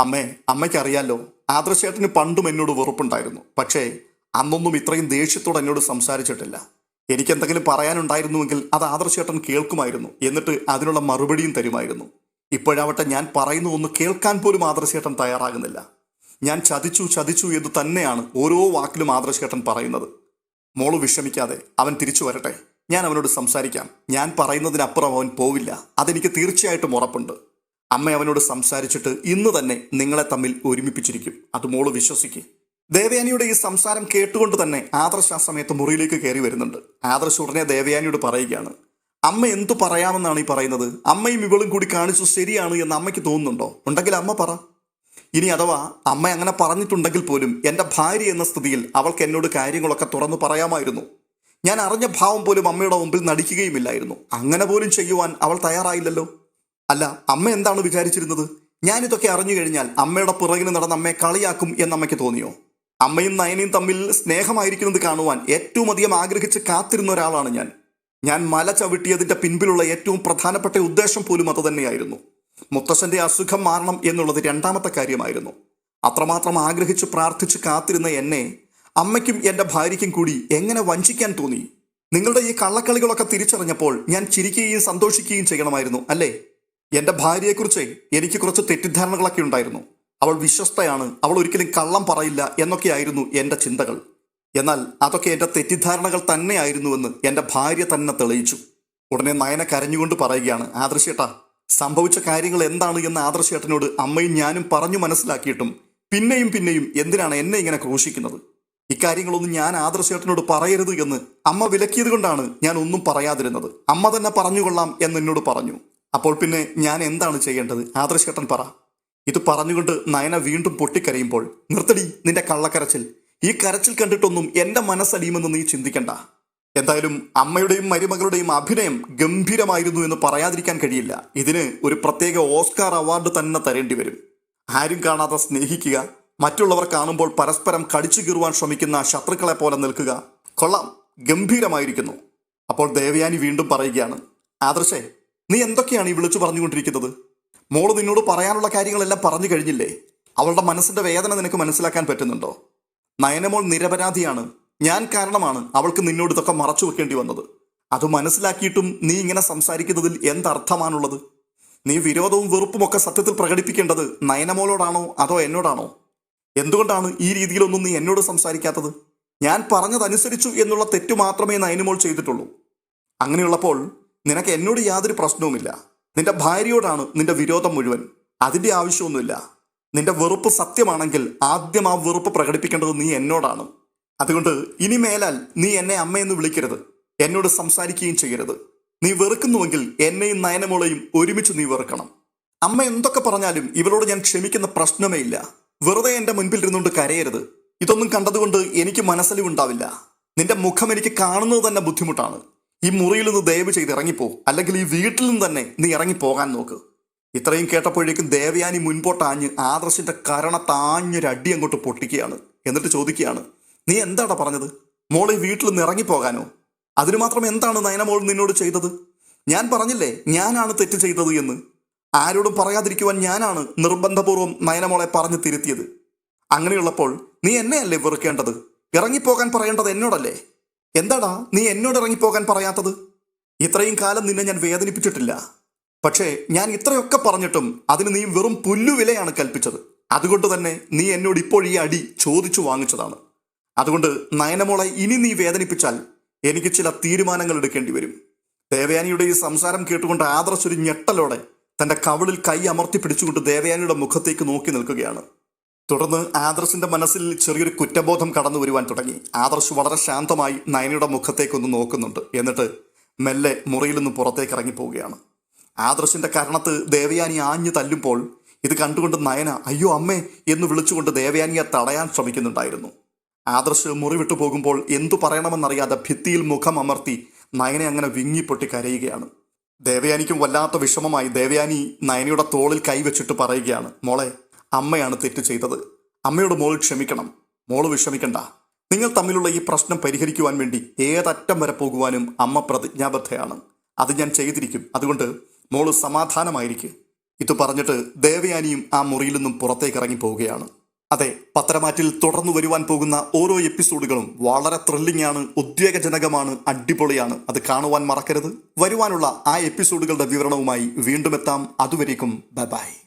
അമ്മേ അമ്മയ്ക്കറിയാലോ ആദർശേട്ടന് പണ്ടും എന്നോട് വെറുപ്പുണ്ടായിരുന്നു. പക്ഷേ അന്നൊന്നും ഇത്രയും ദേഷ്യത്തോടെ എന്നോട് സംസാരിച്ചിട്ടില്ല. എനിക്ക് എന്തെങ്കിലും പറയാനുണ്ടായിരുന്നുവെങ്കിൽ അത് ആദർശേട്ടൻ കേൾക്കുമായിരുന്നു. എന്നിട്ട് അതിനുള്ള മറുപടിയും തരുമായിരുന്നു. ഇപ്പോഴാവട്ടെ ഞാൻ പറയുന്നു ഒന്ന് കേൾക്കാൻ പോലും ആദർശേട്ടൻ തയ്യാറാകുന്നില്ല. ഞാൻ ചതിച്ചു ചതിച്ചു എന്ന് തന്നെയാണ് ഓരോ വാക്കിലും ആദർശേട്ടൻ പറയുന്നത്. മോൾ വിഷമിക്കാതെ അവൻ തിരിച്ചു വരട്ടെ. ഞാൻ അവനോട് സംസാരിക്കാം. ഞാൻ പറയുന്നതിനപ്പുറം അവൻ പോവില്ല. അതെനിക്ക് തീർച്ചയായിട്ടും ഉറപ്പുണ്ട്. അമ്മ അവനോട് സംസാരിച്ചിട്ട് ഇന്ന് തന്നെ നിങ്ങളെ തമ്മിൽ ഒരുമിപ്പിച്ചിരിക്കും. അത് മോൾ വിശ്വസിക്കും. ദേവയാനിയുടെ ഈ സംസാരം കേട്ടുകൊണ്ട് തന്നെ ആദർശ് ആ സമയത്ത് മുറിയിലേക്ക് കയറി വരുന്നുണ്ട്. ആദർശ് ഉടനെ ദേവയാനിയോട് പറയുകയാണ്. അമ്മ എന്തു പറയാമെന്നാണ് ഈ പറയുന്നത്? അമ്മയും ഇവളും കൂടി കാണിച്ചു ശരിയാണ് എന്ന് അമ്മയ്ക്ക് തോന്നുന്നുണ്ടോ? ഉണ്ടെങ്കിൽ അമ്മ പറ. ഇനി അഥവാ അമ്മ അങ്ങനെ പറഞ്ഞിട്ടുണ്ടെങ്കിൽ പോലും എന്റെ ഭാര്യ എന്ന സ്ഥിതിയിൽ അവൾക്ക് എന്നോട് കാര്യങ്ങളൊക്കെ തുറന്നു പറയാമായിരുന്നു. ഞാൻ അറിഞ്ഞ ഭാവം പോലും അമ്മയുടെ മുമ്പിൽ നടിക്കുകയുമില്ലായിരുന്നു. അങ്ങനെ പോലും ചെയ്യുവാൻ അവൾ തയ്യാറായില്ലല്ലോ. അല്ല അമ്മ എന്താണ് വിചാരിച്ചിരുന്നത്? ഞാനിതൊക്കെ അറിഞ്ഞു കഴിഞ്ഞാൽ അമ്മയുടെ പിറകിന് നടന്ന അമ്മയെ കളിയാക്കും എന്ന് അമ്മയ്ക്ക് തോന്നിയോ? അമ്മയും നയനയും തമ്മിൽ സ്നേഹമായിരിക്കുന്നത് കാണുവാൻ ഏറ്റവും അധികം ആഗ്രഹിച്ച് കാത്തിരുന്ന ഒരാളാണ് ഞാൻ. ഞാൻ മല ചവിട്ടിയതിന്റെ പിൻപിലുള്ള ഏറ്റവും പ്രധാനപ്പെട്ട ഉദ്ദേശം പോലും അത് തന്നെയായിരുന്നു. മുത്തശ്ശന്റെ അസുഖം മാറണം എന്നുള്ളത് രണ്ടാമത്തെ കാര്യമായിരുന്നു. അത്രമാത്രം ആഗ്രഹിച്ച് പ്രാർത്ഥിച്ച് കാത്തിരുന്ന എന്നെ അമ്മയ്ക്കും എന്റെ ഭാര്യയ്ക്കും കൂടി എങ്ങനെ വഞ്ചിക്കാൻ തോന്നി? നിങ്ങളുടെ ഈ കള്ളക്കളികളൊക്കെ തിരിച്ചറിഞ്ഞപ്പോൾ ഞാൻ ചിരിക്കുകയും സന്തോഷിക്കുകയും ചെയ്യണമായിരുന്നു അല്ലേ? എന്റെ ഭാര്യയെക്കുറിച്ച് എനിക്ക് കുറച്ച് തെറ്റിദ്ധാരണകളൊക്കെ ഉണ്ടായിരുന്നു. അവൾ വിശ്വസ്തയാണ് അവൾ ഒരിക്കലും കള്ളം പറയില്ല എന്നൊക്കെയായിരുന്നു എന്റെ ചിന്തകൾ. എന്നാൽ അതൊക്കെ എന്റെ തെറ്റിദ്ധാരണകൾ തന്നെയായിരുന്നുവെന്ന് എന്റെ ഭാര്യ തന്നെ തെളിയിച്ചു. ഉടനെ നയന കരഞ്ഞുകൊണ്ട് പറയുകയാണ് ആദർശേട്ടാ സംഭവിച്ച കാര്യങ്ങൾ എന്താണ് എന്ന് ആദർശേട്ടനോട് അമ്മയും ഞാനും പറഞ്ഞു മനസ്സിലാക്കിയിട്ടും പിന്നെയും പിന്നെയും എന്തിനാണ് എന്നെ ഇങ്ങനെ ക്രൂശിക്കുന്നത്? ഇക്കാര്യങ്ങളൊന്നും ഞാൻ ആദർശേട്ടനോട് പറയരുത് എന്ന് അമ്മ വിലക്കിയത് കൊണ്ടാണ് ഞാൻ ഒന്നും പറയാതിരുന്നത്. അമ്മ തന്നെ പറഞ്ഞുകൊള്ളാം എന്ന് എന്നോട് പറഞ്ഞു. അപ്പോൾ പിന്നെ ഞാൻ എന്താണ് ചെയ്യേണ്ടത്? ആദർശേട്ടൻ പറ. ഇത് പറഞ്ഞുകൊണ്ട് നയന വീണ്ടും പൊട്ടിക്കരയുമ്പോൾ നിർത്തടി നിന്റെ കള്ളക്കരച്ചിൽ. ഈ കരച്ചിൽ കണ്ടിട്ടൊന്നും എന്റെ മനസ്സടിയുമെന്ന് നീ ചിന്തിക്കണ്ട. എന്തായാലും അമ്മയുടെയും മരുമകളുടെയും അഭിനയം ഗംഭീരമായിരുന്നു എന്ന് പറയാതിരിക്കാൻ കഴിയില്ല. ഇതിന് ഒരു പ്രത്യേക ഓസ്കാർ അവാർഡ് തന്നെ തരേണ്ടി വരും. ആരും കാണാതെ സ്നേഹിക്കുക മറ്റുള്ളവർ കാണുമ്പോൾ പരസ്പരം കടിച്ചു കീറുവാൻ ശ്രമിക്കുന്ന ശത്രുക്കളെ പോലെ നിൽക്കുക കൊള്ളാം. ഗംഭീരമായിരിക്കുന്നു. അപ്പോൾ ദേവയാനി വീണ്ടും പറയുകയാണ് ആദർശേ നീ എന്തൊക്കെയാണ് ഈ വിളിച്ചു പറഞ്ഞുകൊണ്ടിരിക്കുന്നത്? മോൾ നിന്നോട് പറയാനുള്ള കാര്യങ്ങളെല്ലാം പറഞ്ഞു കഴിഞ്ഞില്ലേ? അവളുടെ മനസ്സിന്റെ വേദന നിനക്ക് മനസ്സിലാക്കാൻ പറ്റുന്നുണ്ടോ? നയനമോൾ നിരപരാധിയാണ്. ഞാൻ കാരണമാണ് അവൾക്ക് നിന്നോട് ഇതൊക്കെ മറച്ചു വെക്കേണ്ടി വന്നത്. അത് മനസ്സിലാക്കിയിട്ടും നീ ഇങ്ങനെ സംസാരിക്കുന്നതിൽ എന്തർത്ഥമാണുള്ളത്? നീ വിരോധവും വെറുപ്പും ഒക്കെ സത്യത്തിൽ പ്രകടിപ്പിക്കേണ്ടത് നയനമോളോടാണോ അതോ എന്നോടാണോ? എന്തുകൊണ്ടാണ് ഈ രീതിയിലൊന്നും നീ എന്നോട് സംസാരിക്കാത്തത്? ഞാൻ പറഞ്ഞതനുസരിച്ചു എന്നുള്ള തെറ്റു മാത്രമേ നയനമോൾ ചെയ്തിട്ടുള്ളൂ. അങ്ങനെയുള്ളപ്പോൾ നിനക്ക് എന്നോട് യാതൊരു പ്രശ്നവുമില്ല. നിന്റെ ഭാര്യയോടാണ് നിന്റെ വിരോധം മുഴുവൻ. അതിന്റെ ആവശ്യമൊന്നുമില്ല. നിന്റെ വെറുപ്പ് സത്യമാണെങ്കിൽ ആദ്യം ആ വെറുപ്പ് പ്രകടിപ്പിക്കേണ്ടത് നീ എന്നോടാണ്. അതുകൊണ്ട് ഇനി മേലാൽ നീ എന്നെ അമ്മയെന്ന് വിളിക്കരുത്. എന്നോട് സംസാരിക്കുകയും ചെയ്യരുത്. നീ വെറുക്കുന്നുവെങ്കിൽ എന്നെയും നയനമോളെയും ഒരുമിച്ച് നീ വെറുക്കണം. അമ്മ എന്തൊക്കെ പറഞ്ഞാലും ഇവളോട് ഞാൻ ക്ഷമിക്കുന്ന പ്രശ്നമേ ഇല്ല. വെറുതെ എന്റെ മുൻപിൽ ഇരുന്നുകൊണ്ട് കരയരുത്. ഇതൊന്നും കണ്ടതുകൊണ്ട് എനിക്ക് മനസ്സലിവുണ്ടാവില്ല. നിന്റെ മുഖം എനിക്ക് കാണുന്നത് തന്നെ ബുദ്ധിമുട്ടാണ്. ഈ മുറിയിൽ നിന്ന് ദയവ് ചെയ്ത് ഇറങ്ങിപ്പോ. അല്ലെങ്കിൽ ഈ വീട്ടിൽ നിന്ന് തന്നെ നീ ഇറങ്ങിപ്പോകാൻ നോക്ക്. ഇത്രയും കേട്ടപ്പോഴേക്കും ദേവയാനി മുൻപോട്ടാഞ്ഞ് ആദർശിന്റെ അടി അങ്ങോട്ട് പൊട്ടിക്കുകയാണ്. എന്നിട്ട് ചോദിക്കുകയാണ് നീ എന്താടാ പറഞ്ഞത്? മോൾ ഈ വീട്ടിൽ നിന്ന് ഇറങ്ങിപ്പോകാനോ? അതിനു മാത്രം എന്താണ് നയനമോൾ നിന്നോട് ചെയ്തത്? ഞാൻ പറഞ്ഞില്ലേ ഞാനാണ് തെറ്റ് ചെയ്തത് എന്ന്. ആരോടും പറയാതിരിക്കുവാൻ ഞാനാണ് നിർബന്ധപൂർവം നയനമോളെ പറഞ്ഞു തിരുത്തിയത്. അങ്ങനെയുള്ളപ്പോൾ നീ എന്നെയല്ലേ വെറുക്കേണ്ടത്? ഇറങ്ങിപ്പോകാൻ പറയേണ്ടത് എന്നോടല്ലേ? എന്താടാ നീ എന്നോട് ഇറങ്ങിപ്പോകാൻ പറയാത്തത്? ഇത്രയും കാലം നിന്നെ ഞാൻ വേദനിപ്പിച്ചിട്ടില്ല. പക്ഷേ ഞാൻ ഇത്രയൊക്കെ പറഞ്ഞിട്ടും അതിന് നീ വെറും പുല്ലുവിലയാണ് കൽപ്പിച്ചത്. അതുകൊണ്ട് തന്നെ നീ എന്നോട് ഇപ്പോൾ ഈ അടി ചോദിച്ചു വാങ്ങിച്ചതാണ്. അതുകൊണ്ട് നയനമോളെ ഇനി നീ വേദനിപ്പിച്ചാൽ എനിക്ക് ചില തീരുമാനങ്ങൾ എടുക്കേണ്ടി വരും. ദേവയാനിയുടെ ഈ സംസാരം കേട്ടുകൊണ്ട് ആദർശ് ഒരു ഞെട്ടലോടെ തന്റെ കവിളിൽ കൈ അമർത്തി പിടിച്ചുകൊണ്ട് ദേവയാനിയുടെ മുഖത്തേക്ക് നോക്കി നിൽക്കുകയാണ്. തുടർന്ന് ആദർശിന്റെ മനസ്സിൽ ചെറിയൊരു കുറ്റബോധം കടന്നു വരുവാൻ തുടങ്ങി. ആദർശ് വളരെ ശാന്തമായി നയനയുടെ മുഖത്തേക്കൊന്ന് നോക്കുന്നുണ്ട്. എന്നിട്ട് മെല്ലെ മുറിയിൽ നിന്ന് പുറത്തേക്ക് ഇറങ്ങിപ്പോവുകയാണ് ആദർശിന്റെ കരണത്ത് ദേവയാനി ആഞ്ഞു തല്ലുമ്പോൾ ഇത് കണ്ടുകൊണ്ട് നയന അയ്യോ അമ്മേ എന്ന് വിളിച്ചുകൊണ്ട് ദേവയാനിയെ തടയാൻ ശ്രമിക്കുന്നുണ്ടായിരുന്നു. ആദർശ് മുറിവിട്ടു പോകുമ്പോൾ എന്തു പറയണമെന്നറിയാതെ ഭിത്തിയിൽ മുഖം അമർത്തി നയനെ അങ്ങനെ വിങ്ങിപ്പൊട്ടി കരയുകയാണ്. ദേവയാനിക്കും വല്ലാത്ത വിഷമമായി ദേവയാനി നയനയുടെ തോളിൽ കൈവച്ചിട്ട് പറയുകയാണ് മോളെ അമ്മയാണ് തെറ്റ് ചെയ്തത്. അമ്മയോട് മോൾ ക്ഷമിക്കണം. മോൾ വിഷമിക്കണ്ട. നിങ്ങൾ തമ്മിലുള്ള ഈ പ്രശ്നം പരിഹരിക്കുവാൻ വേണ്ടി ഏതറ്റം വരെ പോകുവാനും അമ്മ പ്രതിജ്ഞാബദ്ധയാണ്. അത് ഞാൻ ചെയ്തിരിക്കും. അതുകൊണ്ട് മോൾ സമാധാനമായിരിക്കും. ഇത് പറഞ്ഞിട്ട് ദേവയാനിയും ആ മുറിയിൽ നിന്നും പുറത്തേക്ക് ഇറങ്ങി പോവുകയാണ്. അതെ പത്രമാറ്റിൽ തുടർന്നു വരുവാൻ പോകുന്ന ഓരോ എപ്പിസോഡുകളും വളരെ ത്രില്ലിംഗ് ആണ് ഉദ്വേഗജനകമാണ് അടിപൊളിയാണ്. അത് കാണുവാൻ മറക്കരുത്. വരുവാനുള്ള ആ എപ്പിസോഡുകളുടെ വിവരണവുമായി വീണ്ടും എത്താം അതുവരേക്കും ബൈ ബൈ.